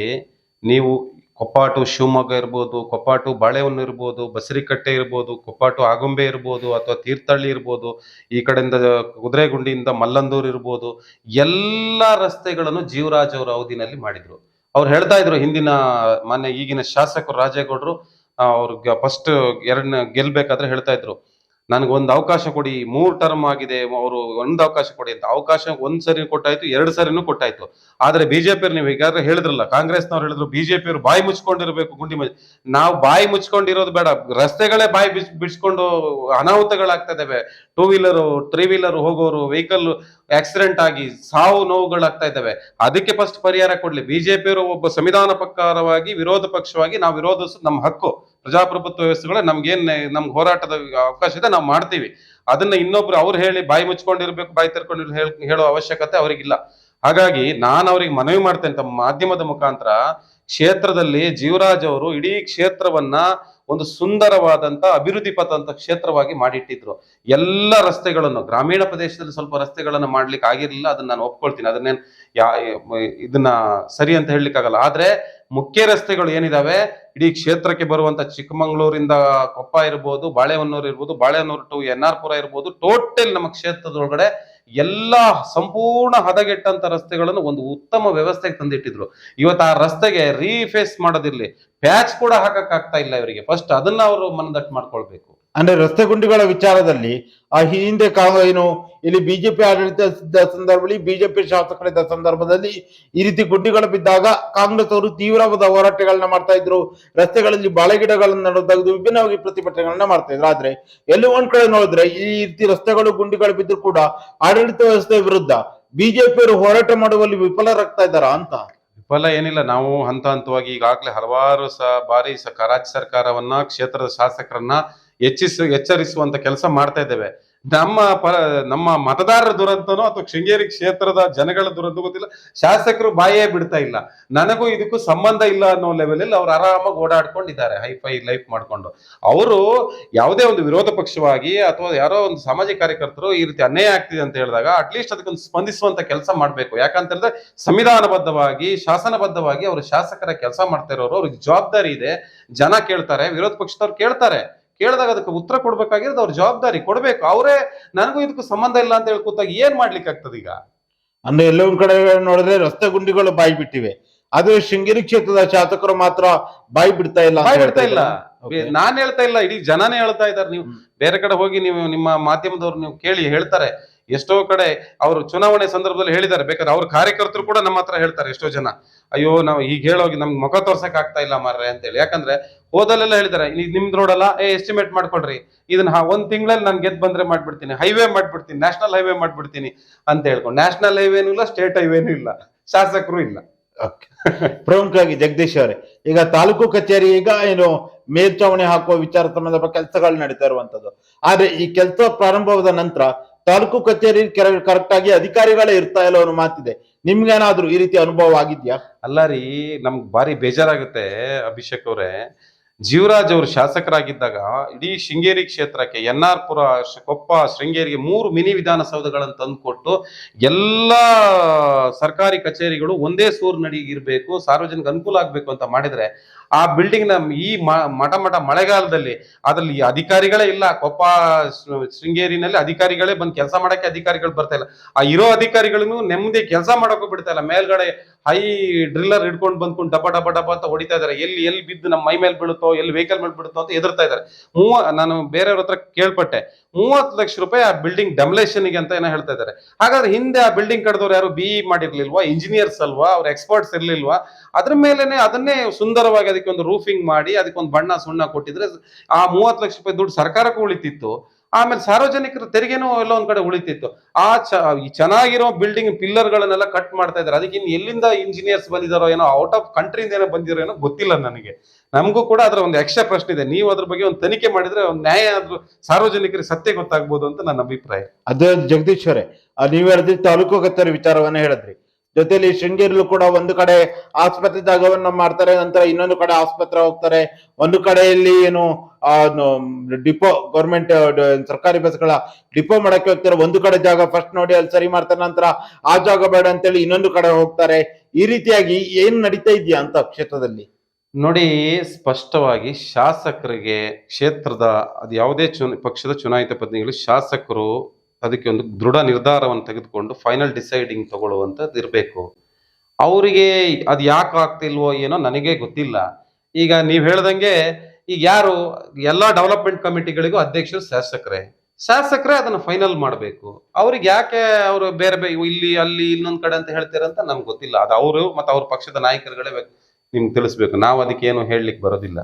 ನೀವು ಕೊಪ್ಪಾಟು ಶಿವಮೊಗ್ಗ ಇರ್ಬೋದು, ಕೊಪ್ಪಾಟು ಬಾಳೆಹೊನ್ನು ಇರ್ಬೋದು, ಬಸರಿಕಟ್ಟೆ ಇರ್ಬೋದು, ಕೊಪ್ಪಾಟು ಆಗುಂಬೆ ಇರ್ಬೋದು ಅಥವಾ ತೀರ್ಥಹಳ್ಳಿ ಇರ್ಬೋದು, ಈ ಕಡೆಯಿಂದ ಕುದುರೆಗುಂಡಿಯಿಂದ ಮಲ್ಲಂದೂರು ಇರ್ಬೋದು, ಎಲ್ಲ ರಸ್ತೆಗಳನ್ನು ಜೀವರಾಜ್ ಅವರ ಅವಧಿನಲ್ಲಿ ಮಾಡಿದ್ರು. ಅವ್ರು ಹೇಳ್ತಾ ಇದ್ರು ಹಿಂದಿನ ಮಾನ್ಯ ಈಗಿನ ಶಾಸಕರು ರಾಜೇಗೌಡರು ಅವ್ರಿಗೆ ಫಸ್ಟ್ ಎರಡನೇ ಗೆಲ್ಬೇಕಾದ್ರೆ ಹೇಳ್ತಾ ಇದ್ರು. ನನಗೊಂದು ಅವಕಾಶ ಕೊಡಿ, ಮೂರು ಟರ್ಮ್ ಆಗಿದೆ, ಅವರು ಒಂದು ಅವಕಾಶ ಕೊಡಿ ಅಂತ ಅವಕಾಶ ಒಂದ್ ಸರಿ ಕೊಟ್ಟಾಯ್ತು, ಎರಡು ಸರಿನೂ ಕೊಟ್ಟಾಯ್ತು. ಆದ್ರೆ ಬಿಜೆಪಿ ನೀವು ಈಗಾದ್ರೆ ಹೇಳಿದ್ರಲ್ಲ, ಕಾಂಗ್ರೆಸ್ನವ್ರು ಹೇಳಿದ್ರು ಬಿಜೆಪಿ ಅವರು ಬಾಯಿ ಮುಚ್ಕೊಂಡಿರ್ಬೇಕು ಗುಂಡಿ ಮಜ್, ನಾವು ಬಾಯಿ ಮುಚ್ಕೊಂಡಿರೋದು ಬೇಡ, ರಸ್ತೆಗಳೇ ಬಾಯಿ ಬಿಚ್ ಬಿಡ್ಸ್ಕೊಂಡು ಅನಾಹುತಗಳಾಗ್ತಾ ಇದಾವೆ ಟೂ ವೀಲರು ತ್ರೀ ವೀಲರ್ ಹೋಗೋರು ವೆಹಿಕಲ್ ಆಕ್ಸಿಡೆಂಟ್ ಆಗಿ ಸಾವು ನೋವುಗಳಾಗ್ತಾ ಇದ್ದಾವೆ ಅದಕ್ಕೆ ಫಸ್ಟ್ ಪರಿಹಾರ ಕೊಡ್ಲಿ. ಬಿಜೆಪಿಯವರು ಒಬ್ಬ ಸಂವಿಧಾನ ಪ್ರಕಾರವಾಗಿ, ವಿರೋಧ ಪಕ್ಷವಾಗಿ, ನಾವು ವಿರೋಧಿಸೋದು ನಮ್ಮ ಹಕ್ಕು. ಪ್ರಜಾಪ್ರಭುತ್ವ ವ್ಯವಸ್ಥೆಗಳ ನಮ್ಗೇನ್, ನಮ್ಗೆ ಹೋರಾಟದ ಅವಕಾಶ ಇದೆ, ನಾವು ಮಾಡ್ತೀವಿ. ಅದನ್ನ ಇನ್ನೊಬ್ರು ಅವ್ರು ಹೇಳಿ ಬಾಯಿ ಮುಚ್ಕೊಂಡಿರ್ಬೇಕು, ಬಾಯಿ ತೆರ್ಕೊಂಡು ಹೇಳ್- ಅವಶ್ಯಕತೆ ಅವರಿಗಿಲ್ಲ. ಹಾಗಾಗಿ ನಾನು ಅವ್ರಿಗೆ ಮನವಿ ಮಾಡ್ತೇನೆ ತಮ್ಮ ಮಾಧ್ಯಮದ ಮುಖಾಂತರ, ಕ್ಷೇತ್ರದಲ್ಲಿ ಜೀವರಾಜ್ ಅವರು ಇಡೀ ಕ್ಷೇತ್ರವನ್ನ ಒಂದು ಸುಂದರವಾದಂತ ಅಭಿವೃದ್ಧಿ ಪಥ ಕ್ಷೇತ್ರವಾಗಿ ಮಾಡಿಟ್ಟಿದ್ರು. ಎಲ್ಲ ರಸ್ತೆಗಳನ್ನು, ಗ್ರಾಮೀಣ ಪ್ರದೇಶದಲ್ಲಿ ಸ್ವಲ್ಪ ರಸ್ತೆಗಳನ್ನು ಮಾಡ್ಲಿಕ್ಕೆ ಆಗಿರ್ಲಿಲ್ಲ, ಅದನ್ನ ನಾನು ಒಪ್ಕೊಳ್ತೀನಿ. ಅದನ್ನೇನು ಯಾ, ಇದನ್ನ ಸರಿ ಅಂತ ಹೇಳಲಿಕ್ಕಾಗಲ್ಲ. ಆದ್ರೆ ಮುಖ್ಯ ರಸ್ತೆಗಳು ಏನಿದಾವೆ? ಇಡೀ ಕ್ಷೇತ್ರಕ್ಕೆ ಬರುವಂತ ಚಿಕ್ಕಮಂಗ್ಳೂರಿಂದ ಕೊಪ್ಪ ಇರ್ಬೋದು, ಬಾಳೆಹೊನ್ನೂರು ಇರ್ಬೋದು, ಬಾಳೆಹೊನ್ನೂರು ಟು ಎನ್ ಆರ್ ಪುರ ಇರ್ಬೋದು, ಟೋಟಲ್ ನಮ್ಮ ಕ್ಷೇತ್ರದೊಳಗಡೆ ಎಲ್ಲಾ ಸಂಪೂರ್ಣ ಹದಗೆಟ್ಟಂತ ರಸ್ತೆಗಳನ್ನು ಒಂದು ಉತ್ತಮ ವ್ಯವಸ್ಥೆಗೆ ತಂದಿಟ್ಟಿದ್ರು. ಇವತ್ತು ಆ ರಸ್ತೆಗೆ ರೀಫೇಸ್ ಮಾಡೋದಿರ್ಲಿ. ಪ್ಯಾಚ್ ಕೂಡ ಹಾಕಕ್ಕಾಗ್ತಾ ಇಲ್ಲ ಇವರಿಗೆ. ಫಸ್ಟ್ ಅದನ್ನ ಅವರು ಮನದಟ್ಟು ಮಾಡ್ಕೊಳ್ಬೇಕು. ಅಂದ್ರೆ ರಸ್ತೆ ಗುಂಡಿಗಳ ವಿಚಾರದಲ್ಲಿ ಆ ಹಿಂದೆ ಏನು, ಇಲ್ಲಿ ಬಿಜೆಪಿ ಆಡಳಿತದ ಸಂದರ್ಭದಲ್ಲಿ ಬಿಜೆಪಿ ಶಾಸಕರಿದ್ದ ಸಂದರ್ಭದಲ್ಲಿ ಈ ರೀತಿ ಗುಂಡಿಗಳು ಬಿದ್ದಾಗ ಕಾಂಗ್ರೆಸ್ ಅವರು ತೀವ್ರವಾದ ಹೋರಾಟಗಳನ್ನ ಮಾಡ್ತಾ ಇದ್ರು. ರಸ್ತೆಗಳಲ್ಲಿ ಬಾಳೆ ಗಿಡಗಳನ್ನ ನೆಡು ತೆಗೆದು ವಿಭಿನ್ನವಾಗಿ ಪ್ರತಿಭಟನೆಗಳನ್ನ ಮಾಡ್ತಾ ಇದ್ರು. ಆದ್ರೆ ಎಲ್ಲೋ ಒಂದ್ ಕಡೆ ನೋಡಿದ್ರೆ ಈ ರೀತಿ ರಸ್ತೆಗಳು ಗುಂಡಿಗಳು ಬಿದ್ರು ಕೂಡ ಆಡಳಿತ ವ್ಯವಸ್ಥೆ ವಿರುದ್ಧ ಬಿಜೆಪಿಯವರು ಹೋರಾಟ ಮಾಡುವಲ್ಲಿ ವಿಫಲರಾಗ್ತಾ ಇದ್ದಾರಾ ಅಂತ? ವಿಫಲ ಏನಿಲ್ಲ. ನಾವು ಹಂತ ಹಂತವಾಗಿ ಈಗಾಗಲೇ ಹಲವಾರು ಸ ಬಾರಿ ಸ ರಾಜ್ಯ ಸರ್ಕಾರವನ್ನ, ಕ್ಷೇತ್ರದ ಶಾಸಕರನ್ನ ಹೆಚ್ಚಿಸ, ಎಚ್ಚರಿಸುವಂತ ಕೆಲಸ ಮಾಡ್ತಾ ಇದ್ದೇವೆ. ನಮ್ಮ ಪರ ನಮ್ಮ ಮತದಾರರ ದುರಂತನೋ ಅಥವಾ ಶೃಂಗೇರಿ ಕ್ಷೇತ್ರದ ಜನಗಳ ದುರಂತ ಗೊತ್ತಿಲ್ಲ. ಶಾಸಕರು ಬಾಯೇ ಬಿಡ್ತಾ ಇಲ್ಲ. ನನಗೂ ಇದಕ್ಕೂ ಸಂಬಂಧ ಇಲ್ಲ ಅನ್ನೋ ಲೆವೆಲಲ್ಲಿ ಅವ್ರು ಆರಾಮಾಗಿ ಓಡಾಡ್ಕೊಂಡಿದ್ದಾರೆ, ಹೈಫೈ ಲೈಫ್ ಮಾಡ್ಕೊಂಡು. ಅವರು ಯಾವುದೇ ಒಂದು ವಿರೋಧ ಪಕ್ಷವಾಗಿ ಅಥವಾ ಯಾರೋ ಒಂದು ಸಾಮಾಜಿಕ ಕಾರ್ಯಕರ್ತರು ಈ ರೀತಿ ಅನ್ಯಾಯ ಆಗ್ತಿದೆ ಅಂತ ಹೇಳಿದಾಗ ಅಟ್ಲೀಸ್ಟ್ ಅದಕ್ಕೊಂದು ಸ್ಪಂದಿಸುವಂತ ಕೆಲಸ ಮಾಡ್ಬೇಕು. ಯಾಕಂತ ಹೇಳಿದ್ರೆ ಸಂವಿಧಾನಬದ್ಧವಾಗಿ, ಶಾಸನಬದ್ಧವಾಗಿ ಅವರು ಶಾಸಕರ ಕೆಲಸ ಮಾಡ್ತಾ ಇರೋರು, ಅವ್ರಿಗೆ ಜವಾಬ್ದಾರಿ ಇದೆ. ಜನ ಕೇಳ್ತಾರೆ, ವಿರೋಧ ಪಕ್ಷದವ್ರು ಕೇಳ್ತಾರೆ. ಕೇಳಿದಾಗ ಅದಕ್ಕೆ ಉತ್ತರ ಕೊಡ್ಬೇಕಾಗಿರೋದು ಅವ್ರ ಜವಾಬ್ದಾರಿ ಕೊಡ್ಬೇಕು. ಅವರೇ ನನಗೂ ಇದಕ್ಕೂ ಸಂಬಂಧ ಇಲ್ಲ ಅಂತ ಹೇಳ್ಕೊತಾಗ ಕೂತಾಗ ಏನ್ ಮಾಡ್ಲಿಕ್ಕೆ ಆಗ್ತದೆ ಈಗ? ಅಂದ್ರೆ ಎಲ್ಲೋ ಒಂದ್ ಕಡೆ ನೋಡಿದ್ರೆ ರಸ್ತೆ ಗುಂಡಿಗಳು ಬಾಯಿ ಬಿಟ್ಟಿವೆ. ಅದು ಶೃಂಗೇರಿ ಕ್ಷೇತ್ರದ ಶಾಸಕರು ಮಾತ್ರ ಬಾಯಿ ಬಿಡ್ತಾ ಇಲ್ಲ ಬಾಯ್ ಬಿಡ್ತಾ ಇಲ್ಲ? ನಾನ್ ಹೇಳ್ತಾ ಇಲ್ಲ ಇಡೀ ಜನನೇ ಹೇಳ್ತಾ ಇದ್ದಾರೆ. ನೀವು ಬೇರೆ ಕಡೆ ಹೋಗಿ ನೀವು ನಿಮ್ಮ ಮಾಧ್ಯಮದವ್ರು ನೀವು ಕೇಳಿ ಹೇಳ್ತಾರೆ. ಎಷ್ಟೋ ಕಡೆ ಅವರು ಚುನಾವಣೆ ಸಂದರ್ಭದಲ್ಲಿ ಹೇಳಿದ್ದಾರೆ, ಬೇಕಾದ್ರೆ ಅವ್ರ ಕಾರ್ಯಕರ್ತರು ಕೂಡ ನಮ್ಮ ಹತ್ರ ಹೇಳ್ತಾರೆ ಎಷ್ಟೋ ಜನ, ಅಯ್ಯೋ, ನಾವು ಈಗ ಹೇಳೋಗಿ ನಮ್ಗೆ ಮುಖ ತೋರ್ಸಕ್ ಆಗ್ತಾ ಇಲ್ಲ ಮಾರ್ರೆ ಅಂತ ಹೇಳಿ ಯಾಕಂದ್ರೆ ಹೋದಲ್ಲೆಲ್ಲ ಹೇಳಿದ್ದಾರೆ ನಿಮ್ದು ನೋಡಲ್ಲ ಏ ಎಸ್ಟಿಮೇಟ್ ಮಾಡ್ಕೊಡ್ರಿ, ಇದನ್ನ ಒಂದ್ ತಿಂಗಳಲ್ಲಿ ನಾನು ಗೆದ್ದು ಬಂದ್ರೆ ಮಾಡ್ಬಿಡ್ತೀನಿ ಹೈವೇ ಮಾಡ್ಬಿಡ್ತೀನಿ ನ್ಯಾಷನಲ್ ಹೈವೇ ಮಾಡ್ಬಿಡ್ತೀನಿ ಅಂತ ಹೇಳ್ಕೊಂಡು. ನ್ಯಾಷನಲ್ ಹೈವೇನು ಇಲ್ಲ ಸ್ಟೇಟ್ ಹೈವೇನು ಇಲ್ಲ, ಶಾಸಕರು ಇಲ್ಲ. ಪ್ರಮುಖ ಆಗಿ ಜಗದೀಶ್ ಅವರೇ, ಈಗ ತಾಲೂಕು ಕಚೇರಿ ಈಗ ಏನು ಮೇಲ್ಚಾವಣಿ ಹಾಕುವ ವಿಚಾರ ಸಂಬಂಧ ಕೆಲಸಗಳು ನಡೀತಾ ಇರುವಂತದ್ದು. ಆದ್ರೆ ಈ ಕೆಲಸ ಪ್ರಾರಂಭವಾದ ನಂತರ ತಾಲೂಕು ಕಚೇರಿ ಕರೆಕ್ಟ್ ಆಗಿ ಅಧಿಕಾರಿಗಳೇ ಇರ್ತಾ ಇಲ್ಲ ಅನ್ನೋ ಮಾತಿದೆ. ನಿಮ್ಗೇನಾದ್ರೂ ಈ ರೀತಿ ಅನುಭವ ಆಗಿದ್ಯಾ? ಅಲ್ಲ ರೀ, ನಮ್ಗೆ ಭಾರಿ ಬೇಜಾರಾಗುತ್ತೆ ಅಭಿಷೇಕ್ ಅವರೇ. ಜೀವರಾಜ್ ಅವರು ಶಾಸಕರಾಗಿದ್ದಾಗ ಇಡೀ ಶೃಂಗೇರಿ ಕ್ಷೇತ್ರಕ್ಕೆ, ಎನ್ ಆರ್ ಪುರ, ಕೊಪ್ಪ, ಶೃಂಗೇರಿಗೆ ಮೂರು ಮಿನಿ ವಿಧಾನಸೌಧಗಳನ್ನು ತಂದುಕೊಟ್ಟು ಎಲ್ಲ ಸರ್ಕಾರಿ ಕಚೇರಿಗಳು ಒಂದೇ ಸೂರಿನಡಿ ಇರಬೇಕು, ಸಾರ್ವಜನಿಕ ಅನುಕೂಲ ಆಗ್ಬೇಕು ಅಂತ ಮಾಡಿದ್ರೆ ಆ ಬಿಲ್ಡಿಂಗ್ನ ಈ ಮಠ ಮಠ ಮಳೆಗಾಲದಲ್ಲಿ ಅದ್ರಲ್ಲಿ ಅಧಿಕಾರಿಗಳೇ ಇಲ್ಲ. ಕೊಪ್ಪ ಶೃಂಗೇರಿನಲ್ಲಿ ಅಧಿಕಾರಿಗಳೇ ಬಂದು ಕೆಲಸ ಮಾಡಕ್ಕೆ ಅಧಿಕಾರಿಗಳು ಬರ್ತಾ ಇಲ್ಲ. ಆ ಇರೋ ಅಧಿಕಾರಿಗಳನ್ನು ನೆಮ್ಮದಿ ಕೆಲಸ ಮಾಡೋಕೆ ಬಿಡ್ತಾ ಇಲ್ಲ. ಮೇಲ್ಗಡೆ ಹೈ ಡ್ರಿಲ್ಲರ್ ಹಿಡ್ಕೊಂಡು ಬಂದ್ಕೊಂಡು ಡಬ ಡಬ ಡಬ ಅಂತ ಹೊಡಿತಾ ಇದಾರೆ ಎಲ್ಲಿ ಎಲ್ಲಿ ಬಿದ್ದು ನಮ್ಮ ಮೈ ಮೇಲೆ ಬೀಳುತ್ತೋ, ಎಲ್ಲಿ ವೆಹಿಕಲ್ ಮೇಲೆ ಬೀಳುತ್ತೋ ಅಂತ ಎದುರ್ತಾ ಇದಾರೆ ಮೂವ, ನಾನು ಬೇರೆಯವ್ರ ಹತ್ರ ಕೇಳ್ಪಟ್ಟೆ. ಮೂವತ್ತು ಲಕ್ಷ ರೂಪಾಯಿ ಆ ಬಿಲ್ಡಿಂಗ್ಗೆ ಅಂತ ಏನೋ ಹೇಳ್ತಾ ಇದ್ದಾರೆ. ಹಾಗಾದ್ರೆ ಹಿಂದೆ ಆ ಬಿಲ್ಡಿಂಗ್ ಕಡ್ದವ್ರು ಯಾರು ಬಿ ಮಾಡಿರ್ಲಿಲ್ವಾ ಇಂಜಿನಿಯರ್ಸ್ ಅಲ್ವಾ, ಅವ್ರ ಎಕ್ಸ್ಪರ್ಟ್ಸ್ ಇರ್ಲಿಲ್ವಾ? ಅದ್ರ ಮೇಲೆನೆ ಅದನ್ನೇ ಸುಂದರವಾಗಿ ಅದಕ್ಕೆ ಒಂದು ರೂಫಿಂಗ್ ಮಾಡಿ, ಅದಕ್ಕೊಂದು ಬಣ್ಣ ಸುಣ್ಣ ಕೊಟ್ಟಿದ್ರೆ ಆ ಮೂವತ್ತು ಲಕ್ಷ ರೂಪಾಯಿ ದುಡ್ಡು ಸರ್ಕಾರಕ್ಕೂ ಉಳಿತಿತ್ತು. ಆಮೇಲೆ ಸಾರ್ವಜನಿಕರ ತೆರಿಗೆನೂ ಎಲ್ಲ ಒಂದ್ ಕಡೆ ಉಳಿತಿತ್ತು. ಆ ಚೆನ್ನಾಗಿರೋ ಬಿಲ್ಡಿಂಗ್ ಪಿಲ್ಲರ್ ಗಳನ್ನೆಲ್ಲ ಕಟ್ ಮಾಡ್ತಾ ಇದ್ದಾರೆ. ಅದಕ್ಕೆ ಎಲ್ಲಿಂದ ಇಂಜಿನಿಯರ್ಸ್ ಬಂದಿದಾರೋ ಏನೋ ಔಟ್ ಆಫ್ ಕಂಟ್ರಿಯಿಂದ ಏನೋ ಬಂದಿರೋ ಏನೋ ಗೊತ್ತಿಲ್ಲ ನನಗೆ. ನಮಗೂ ಕೂಡ ಅದರ ಒಂದು ಎಕ್ಸ್ಟ್ರಾ ಪ್ರಶ್ನೆ ಇದೆ. ನೀವು ಅದ್ರ ಬಗ್ಗೆ ಒಂದು ತನಿಖೆ ಮಾಡಿದ್ರೆ ಒಂದು ನ್ಯಾಯ ಆದ್ರೂ ಸಾರ್ವಜನಿಕರಿಗೆ ಸತ್ಯ ಗೊತ್ತಾಗ್ಬೋದು ಅಂತ ನನ್ನ ಅಭಿಪ್ರಾಯ. ಅದೇ ಜಗದೀಶ್ವರೇ ಆ, ನೀವ್ ತಾಲೂಕು ಕಚೇರಿ ವಿಚಾರವನ್ನ ಹೇಳಿದ್ರಿ. ಜೊತೆಲಿ ಶೃಂಗೇರಿಲೂ ಕೂಡ ಒಂದು ಕಡೆ ಆಸ್ಪತ್ರೆ ಜಾಗವನ್ನ ಮಾಡ್ತಾರೆ, ನಂತರ ಇನ್ನೊಂದು ಕಡೆ ಆಸ್ಪತ್ರೆ ಹೋಗ್ತಾರೆ. ಒಂದು ಕಡೆಯಲ್ಲಿ ಏನು ಡಿಪೋ ಗೌರ್ಮೆಂಟ್ ಸರ್ಕಾರಿ ಬಸ್ಗಳ ಡಿಪೋ ಮಾಡಕ್ಕೆ ಹೋಗ್ತಾರೆ. ಒಂದು ಕಡೆ ಜಾಗ ಫಸ್ಟ್ ನೋಡಿ ಅಲ್ಲಿ ಸರಿ ಮಾಡ್ತಾರೆ, ನಂತರ ಆ ಜಾಗ ಬೇಡ ಅಂತೇಳಿ ಇನ್ನೊಂದು ಕಡೆ ಹೋಗ್ತಾರೆ. ಈ ರೀತಿಯಾಗಿ ಏನ್ ನಡೀತಾ ಇದೆಯಾ ಅಂತ ಕ್ಷೇತ್ರದಲ್ಲಿ? ನೋಡಿ, ಸ್ಪಷ್ಟವಾಗಿ ಶಾಸಕರಿಗೆ ಕ್ಷೇತ್ರದ, ಅದು ಯಾವುದೇ ಚುನ, ಪಕ್ಷದ ಚುನಾಯಿತ ಪ್ರತಿನಿಧಿಗಳು ಶಾಸಕರು ಅದಕ್ಕೆ ಒಂದು ದೃಢ ನಿರ್ಧಾರವನ್ನು ತೆಗೆದುಕೊಂಡು ಫೈನಲ್ ಡಿಸೈಡಿಂಗ್ ತಗೊಳ್ಳುವಂಥದ್ದು ಇರಬೇಕು. ಅವರಿಗೆ ಅದು ಯಾಕೆ ಆಗ್ತಿಲ್ವೋ ಏನೋ ನನಗೆ ಗೊತ್ತಿಲ್ಲ. ಈಗ ನೀವು ಹೇಳ್ದಂಗೆ ಈಗ ಯಾರು ಎಲ್ಲ ಡೆವಲಪ್ಮೆಂಟ್ ಕಮಿಟಿಗಳಿಗೂ ಅಧ್ಯಕ್ಷರು ಶಾಸಕರೇ. ಶಾಸಕರೇ ಅದನ್ನು ಫೈನಲ್ ಮಾಡಬೇಕು. ಅವ್ರಿಗೆ ಯಾಕೆ ಅವರು ಬೇರೆ ಬೇರೆ ಇಲ್ಲಿ, ಅಲ್ಲಿ, ಇನ್ನೊಂದು ಕಡೆ ಅಂತ ಹೇಳ್ತೀರಂತ ನಮ್ಗೆ ಗೊತ್ತಿಲ್ಲ. ಅದು ಅವರು ಮತ್ತು ಅವ್ರ ಪಕ್ಷದ ನಾಯಕರುಗಳೇ ನಿಮ್ಗೆ ತಿಳಿಸ್ಬೇಕು. ನಾವು ಅದಕ್ಕೆ ಏನು ಹೇಳಲಿಕ್ಕೆ ಬರೋದಿಲ್ಲ.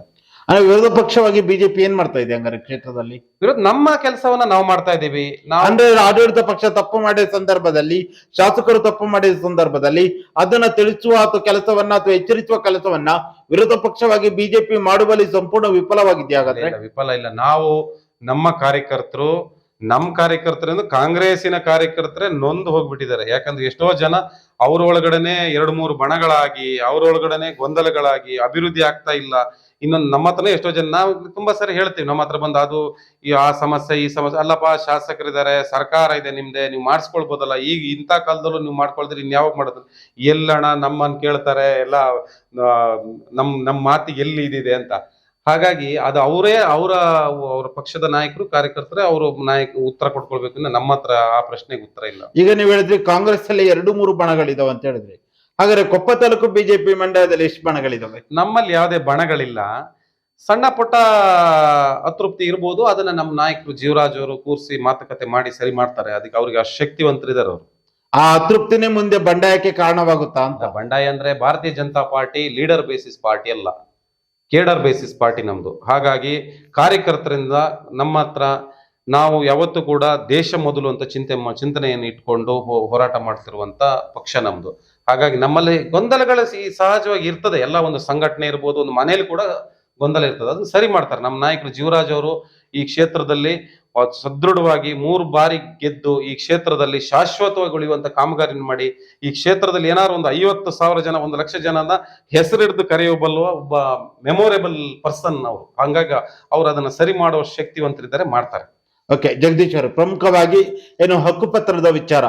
ಅಂದ್ರೆ ವಿರೋಧ ಪಕ್ಷವಾಗಿ ಬಿಜೆಪಿ ಏನ್ ಮಾಡ್ತಾ ಇದೆ ಹಂಗಾರೆ ಕ್ಷೇತ್ರದಲ್ಲಿ? ವಿರೋಧ ನಮ್ಮ ಕೆಲಸವನ್ನ ನಾವು ಮಾಡ್ತಾ ಇದ್ದೀವಿ. ನಾವು ಅಂದ್ರೆ ಆಡಳಿತ ಪಕ್ಷ ತಪ್ಪು ಮಾಡಿದ ಸಂದರ್ಭದಲ್ಲಿ ಶಾಸಕರು ತಪ್ಪು ಮಾಡಿದ ಸಂದರ್ಭದಲ್ಲಿ ಅದನ್ನ ತಿಳಿಸುವ ಅಥವಾ ಕೆಲಸವನ್ನ ಅಥವಾ ಎಚ್ಚರಿಸುವ ಕೆಲಸವನ್ನ ವಿರೋಧ ಪಕ್ಷವಾಗಿ ಬಿಜೆಪಿ ಮಾಡುವಲ್ಲಿ ಸಂಪೂರ್ಣ ವಿಫಲವಾಗಿದೆಯಾ ಹಾಗಾದ್ರೆ? ಇಲ್ಲ, ವಿಫಲ ಇಲ್ಲ. ನಾವು ನಮ್ಮ ಕಾರ್ಯಕರ್ತರು ನಮ್ಮ ಕಾರ್ಯಕರ್ತರಿಂದ ಕಾಂಗ್ರೆಸ್ಸಿನ ಕಾರ್ಯಕರ್ತರೇ ನೊಂದು ಹೋಗ್ಬಿಟ್ಟಿದ್ದಾರೆ. ಯಾಕಂದ್ರೆ ಎಷ್ಟೋ ಜನ ಅವ್ರ ಒಳಗಡೆನೆ ಎರಡು ಮೂರು ಬಣಗಳಾಗಿ ಅವ್ರ ಒಳಗಡೆನೆ ಗೊಂದಲಗಳಾಗಿ ಅಭಿವೃದ್ಧಿ ಆಗ್ತಾ ಇಲ್ಲ. ಇನ್ನೊಂದು ನಮ್ಮ ಹತ್ರನೇ ಎಷ್ಟೋ ಜನ, ನಾವು ತುಂಬಾ ಸರಿ ಹೇಳ್ತೀವಿ, ನಮ್ಮ ಹತ್ರ ಬಂದು ಅದು ಈ ಆ ಸಮಸ್ಯೆ, ಈ ಸಮಸ್ಯೆ, ಅಲ್ಲಪ್ಪ ಶಾಸಕರಿದ್ದಾರೆ, ಸರ್ಕಾರ ಇದೆ ನಿಮ್ದೆ, ನೀವು ಮಾಡಿಸ್ಕೊಳ್ಬೋದಲ್ಲ, ಈಗ ಇಂಥ ಕಾಲದಲ್ಲೂ ನೀವು ಮಾಡ್ಕೊಳ್ತೀರಿ ಇನ್ ಯಾವಾಗ ಮಾಡೋದು? ಎಲ್ಲಣ್ಣ ನಮ್ಮನ್ನು ಕೇಳ್ತಾರೆ, ಎಲ್ಲ ನಮ್ಮ ನಮ್ಮ ನಮ್ ಮಾತಿಗೆ ಎಲ್ಲಿ ಇದಿದೆ ಅಂತ. ಹಾಗಾಗಿ ಅದು ಅವರೇ, ಅವರ ಅವರ ಪಕ್ಷದ ನಾಯಕರು, ಕಾರ್ಯಕರ್ತರೇ, ಅವರು ನಾಯಕ, ಉತ್ತರ ಕೊಟ್ಕೊಳ್ಬೇಕು ನಮ್ಮ ಹತ್ರ ಆ ಪ್ರಶ್ನೆಗೆ ಉತ್ತರ ಇಲ್ಲ. ಈಗ ನೀವು ಹೇಳಿದ್ರಿ ಕಾಂಗ್ರೆಸ್ ಅಲ್ಲಿ ಎರಡು, ಮೂರು ಬಣಗಳಿದಾವೆ ಅಂತ ಹೇಳಿದ್ರಿ. ಹಾಗಾದ್ರೆ ಕೊಪ್ಪ ತಾಲೂಕು ಬಿಜೆಪಿ ಮಂಡ್ಯದಲ್ಲಿ ಎಷ್ಟು ಬಣಗಳಿದಾವೆ? ನಮ್ಮಲ್ಲಿ ಯಾವುದೇ ಬಣಗಳಿಲ್ಲ. ಸಣ್ಣ ಪುಟ್ಟ ಅತೃಪ್ತಿ ಇರ್ಬೋದು. ಅದನ್ನ ನಮ್ಮ ನಾಯಕರು ಜೀವರಾಜ್ ಅವರು ಕೂರಿಸಿ ಮಾತುಕತೆ ಮಾಡಿ ಸರಿ ಮಾಡ್ತಾರೆ. ಅದಕ್ಕೆ ಅವ್ರಿಗೆ ಅಷ್ಟು ಶಕ್ತಿವಂತರಿದ್ದಾರೆ ಅವರು. ಆ ಅತೃಪ್ತಿನೇ ಮುಂದೆ ಬಂಡಾಯಕ್ಕೆ ಕಾರಣವಾಗುತ್ತಾ ಅಂತ? ಬಂಡಾಯ ಅಂದ್ರೆ Bharatiya Janata party leader basis party ಅಲ್ಲ. ಕೇಡರ್ ಬೇಸಿಸ್ ಪಾರ್ಟಿ ನಮ್ದು. ಹಾಗಾಗಿ ಕಾರ್ಯಕರ್ತರಿಂದ ನಮ್ಮ ಹತ್ರ ನಾವು ಯಾವತ್ತೂ ಕೂಡ ದೇಶ ಮೊದಲು ಅಂತ ಚಿಂತೆ ಚಿಂತನೆಯನ್ನು ಇಟ್ಕೊಂಡು ಹೋರಾಟ ಮಾಡ್ತಿರುವಂತ ಪಕ್ಷ ನಮ್ದು. ಹಾಗಾಗಿ ನಮ್ಮಲ್ಲಿ ಗೊಂದಲಗಳು ಸಹಜವಾಗಿ ಇರ್ತದೆ. ಎಲ್ಲ ಒಂದು ಸಂಘಟನೆ ಇರ್ಬೋದು, ಒಂದು ಮನೇಲಿ ಕೂಡ ಗೊಂದಲ ಇರ್ತದೆ. ಅದನ್ನ ಸರಿ ಮಾಡ್ತಾರೆ. ನಮ್ಮ ನಾಯಕರು ಜೀವರಾಜ್ ಅವರು ಈ ಕ್ಷೇತ್ರದಲ್ಲಿ ಸದೃಢವಾಗಿ ಮೂರು ಬಾರಿ ಗೆದ್ದು ಈ ಕ್ಷೇತ್ರದಲ್ಲಿ ಶಾಶ್ವತವಾಗಿ ಉಳಿಯುವಂತ ಕಾಮಗಾರಿನ ಮಾಡಿ, ಈ ಕ್ಷೇತ್ರದಲ್ಲಿ ಏನಾದ್ರು ಒಂದು ಐವತ್ತು ಸಾವಿರ ಜನ, ಒಂದು ಲಕ್ಷ ಜನನ ಹೆಸರಿಡಿದು ಕರೆಯಬಲ್ಲುವ ಒಬ್ಬ ಮೆಮೊರೇಬಲ್ ಪರ್ಸನ್ ಅವರು. ಹಂಗಾಗಿ ಅವ್ರು ಅದನ್ನ ಸರಿ ಮಾಡುವ ಶಕ್ತಿವಂತರಿದ್ದಾರೆ, ಮಾಡ್ತಾರೆ. ಓಕೆ ಜಗದೀಶ್ ಅವರು ಪ್ರಮುಖವಾಗಿ ಏನು ಹಕ್ಕುಪತ್ರದ ವಿಚಾರ.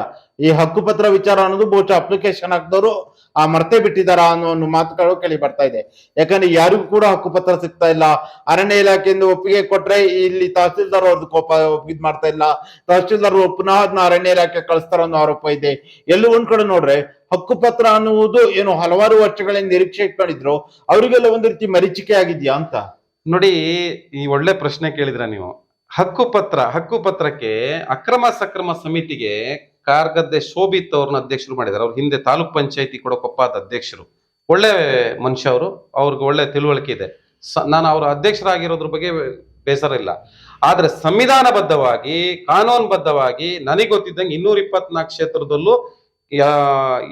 ಈ ಹಕ್ಕುಪತ್ರ ವಿಚಾರ ಅನ್ನೋದು ಬಹುಶಃ ಅಪ್ಲಿಕೇಶನ್ ಹಾಕಿದವರು ಆ ಮರ್ತೆ ಬಿಟ್ಟಿದಾರ ಅನ್ನೋ ಒಂದು ಮಾತುಗಳು ಕೇಳಿ ಬರ್ತಾ ಇದೆ. ಯಾಕಂದ್ರೆ ಯಾರಿಗೂ ಕೂಡ ಹಕ್ಕುಪತ್ರ ಸಿಗ್ತಾ ಇಲ್ಲ. ಅರಣ್ಯ ಇಲಾಖೆಯಿಂದ ಒಪ್ಪಿಗೆ ಕೊಟ್ರೆ ಇಲ್ಲಿ ತಹಸೀಲ್ದಾರ್ ಅವ್ರದ್ದು ಕೋಪ ಇದ್ ಮಾಡ್ತಾ ಇಲ್ಲ. ತಹಸೀಲ್ದಾರ್ ಪುನಃ ಅದನ್ನ ಅರಣ್ಯ ಇಲಾಖೆ ಕಳಿಸ್ತಾರ ಅನ್ನೋ ಆರೋಪ ಇದೆ. ಎಲ್ಲೂ ಒಂದ್ ಕಡೆ ನೋಡ್ರೆ ಹಕ್ಕುಪತ್ರ ಅನ್ನುವುದು ಏನು ಹಲವಾರು ವರ್ಷಗಳಿಂದ ನಿರೀಕ್ಷೆ ಇಟ್ಕೊಂಡಿದ್ರು. ಅವರಿಗೆಲ್ಲ ಒಂದು ರೀತಿ ಮರೀಚಿಕೆ ಆಗಿದ್ಯಾ ಅಂತ? ನೋಡಿ, ಈ ಒಳ್ಳೆ ಪ್ರಶ್ನೆ ಕೇಳಿದ್ರ ನೀವು. ಹಕ್ಕುಪತ್ರ, ಹಕ್ಕುಪತ್ರಕ್ಕೆ ಅಕ್ರಮ ಸಕ್ರಮ ಸಮಿತಿಗೆ ಕಾರ್ಗದ್ದೆ ಶೋಭಿತ್ ಅವ್ರನ್ನ ಅಧ್ಯಕ್ಷರು ಮಾಡಿದ್ದಾರೆ. ಅವ್ರ ಹಿಂದೆ ತಾಲೂಕ್ ಪಂಚಾಯತಿ ಕೂಡ ಕೊಪ್ಪದ ಅಧ್ಯಕ್ಷರು. ಒಳ್ಳೆ ಮನುಷ್ಯ ಅವರು. ಅವ್ರಿಗೆ ಒಳ್ಳೆ ತಿಳುವಳಿಕೆ ಇದೆ. ನಾನು ಅವರ ಅಧ್ಯಕ್ಷರಾಗಿರೋದ್ರ ಬಗ್ಗೆ ಬೇಸರ ಇಲ್ಲ ಆದ್ರೆ ಸಂವಿಧಾನಬದ್ಧವಾಗಿ, ಕಾನೂನುಬದ್ಧವಾಗಿ ನನಗೆ ಗೊತ್ತಿದ್ದಂಗೆ ಇನ್ನೂರ ಇಪ್ಪತ್ನಾಲ್ಕು ಕ್ಷೇತ್ರದಲ್ಲೂ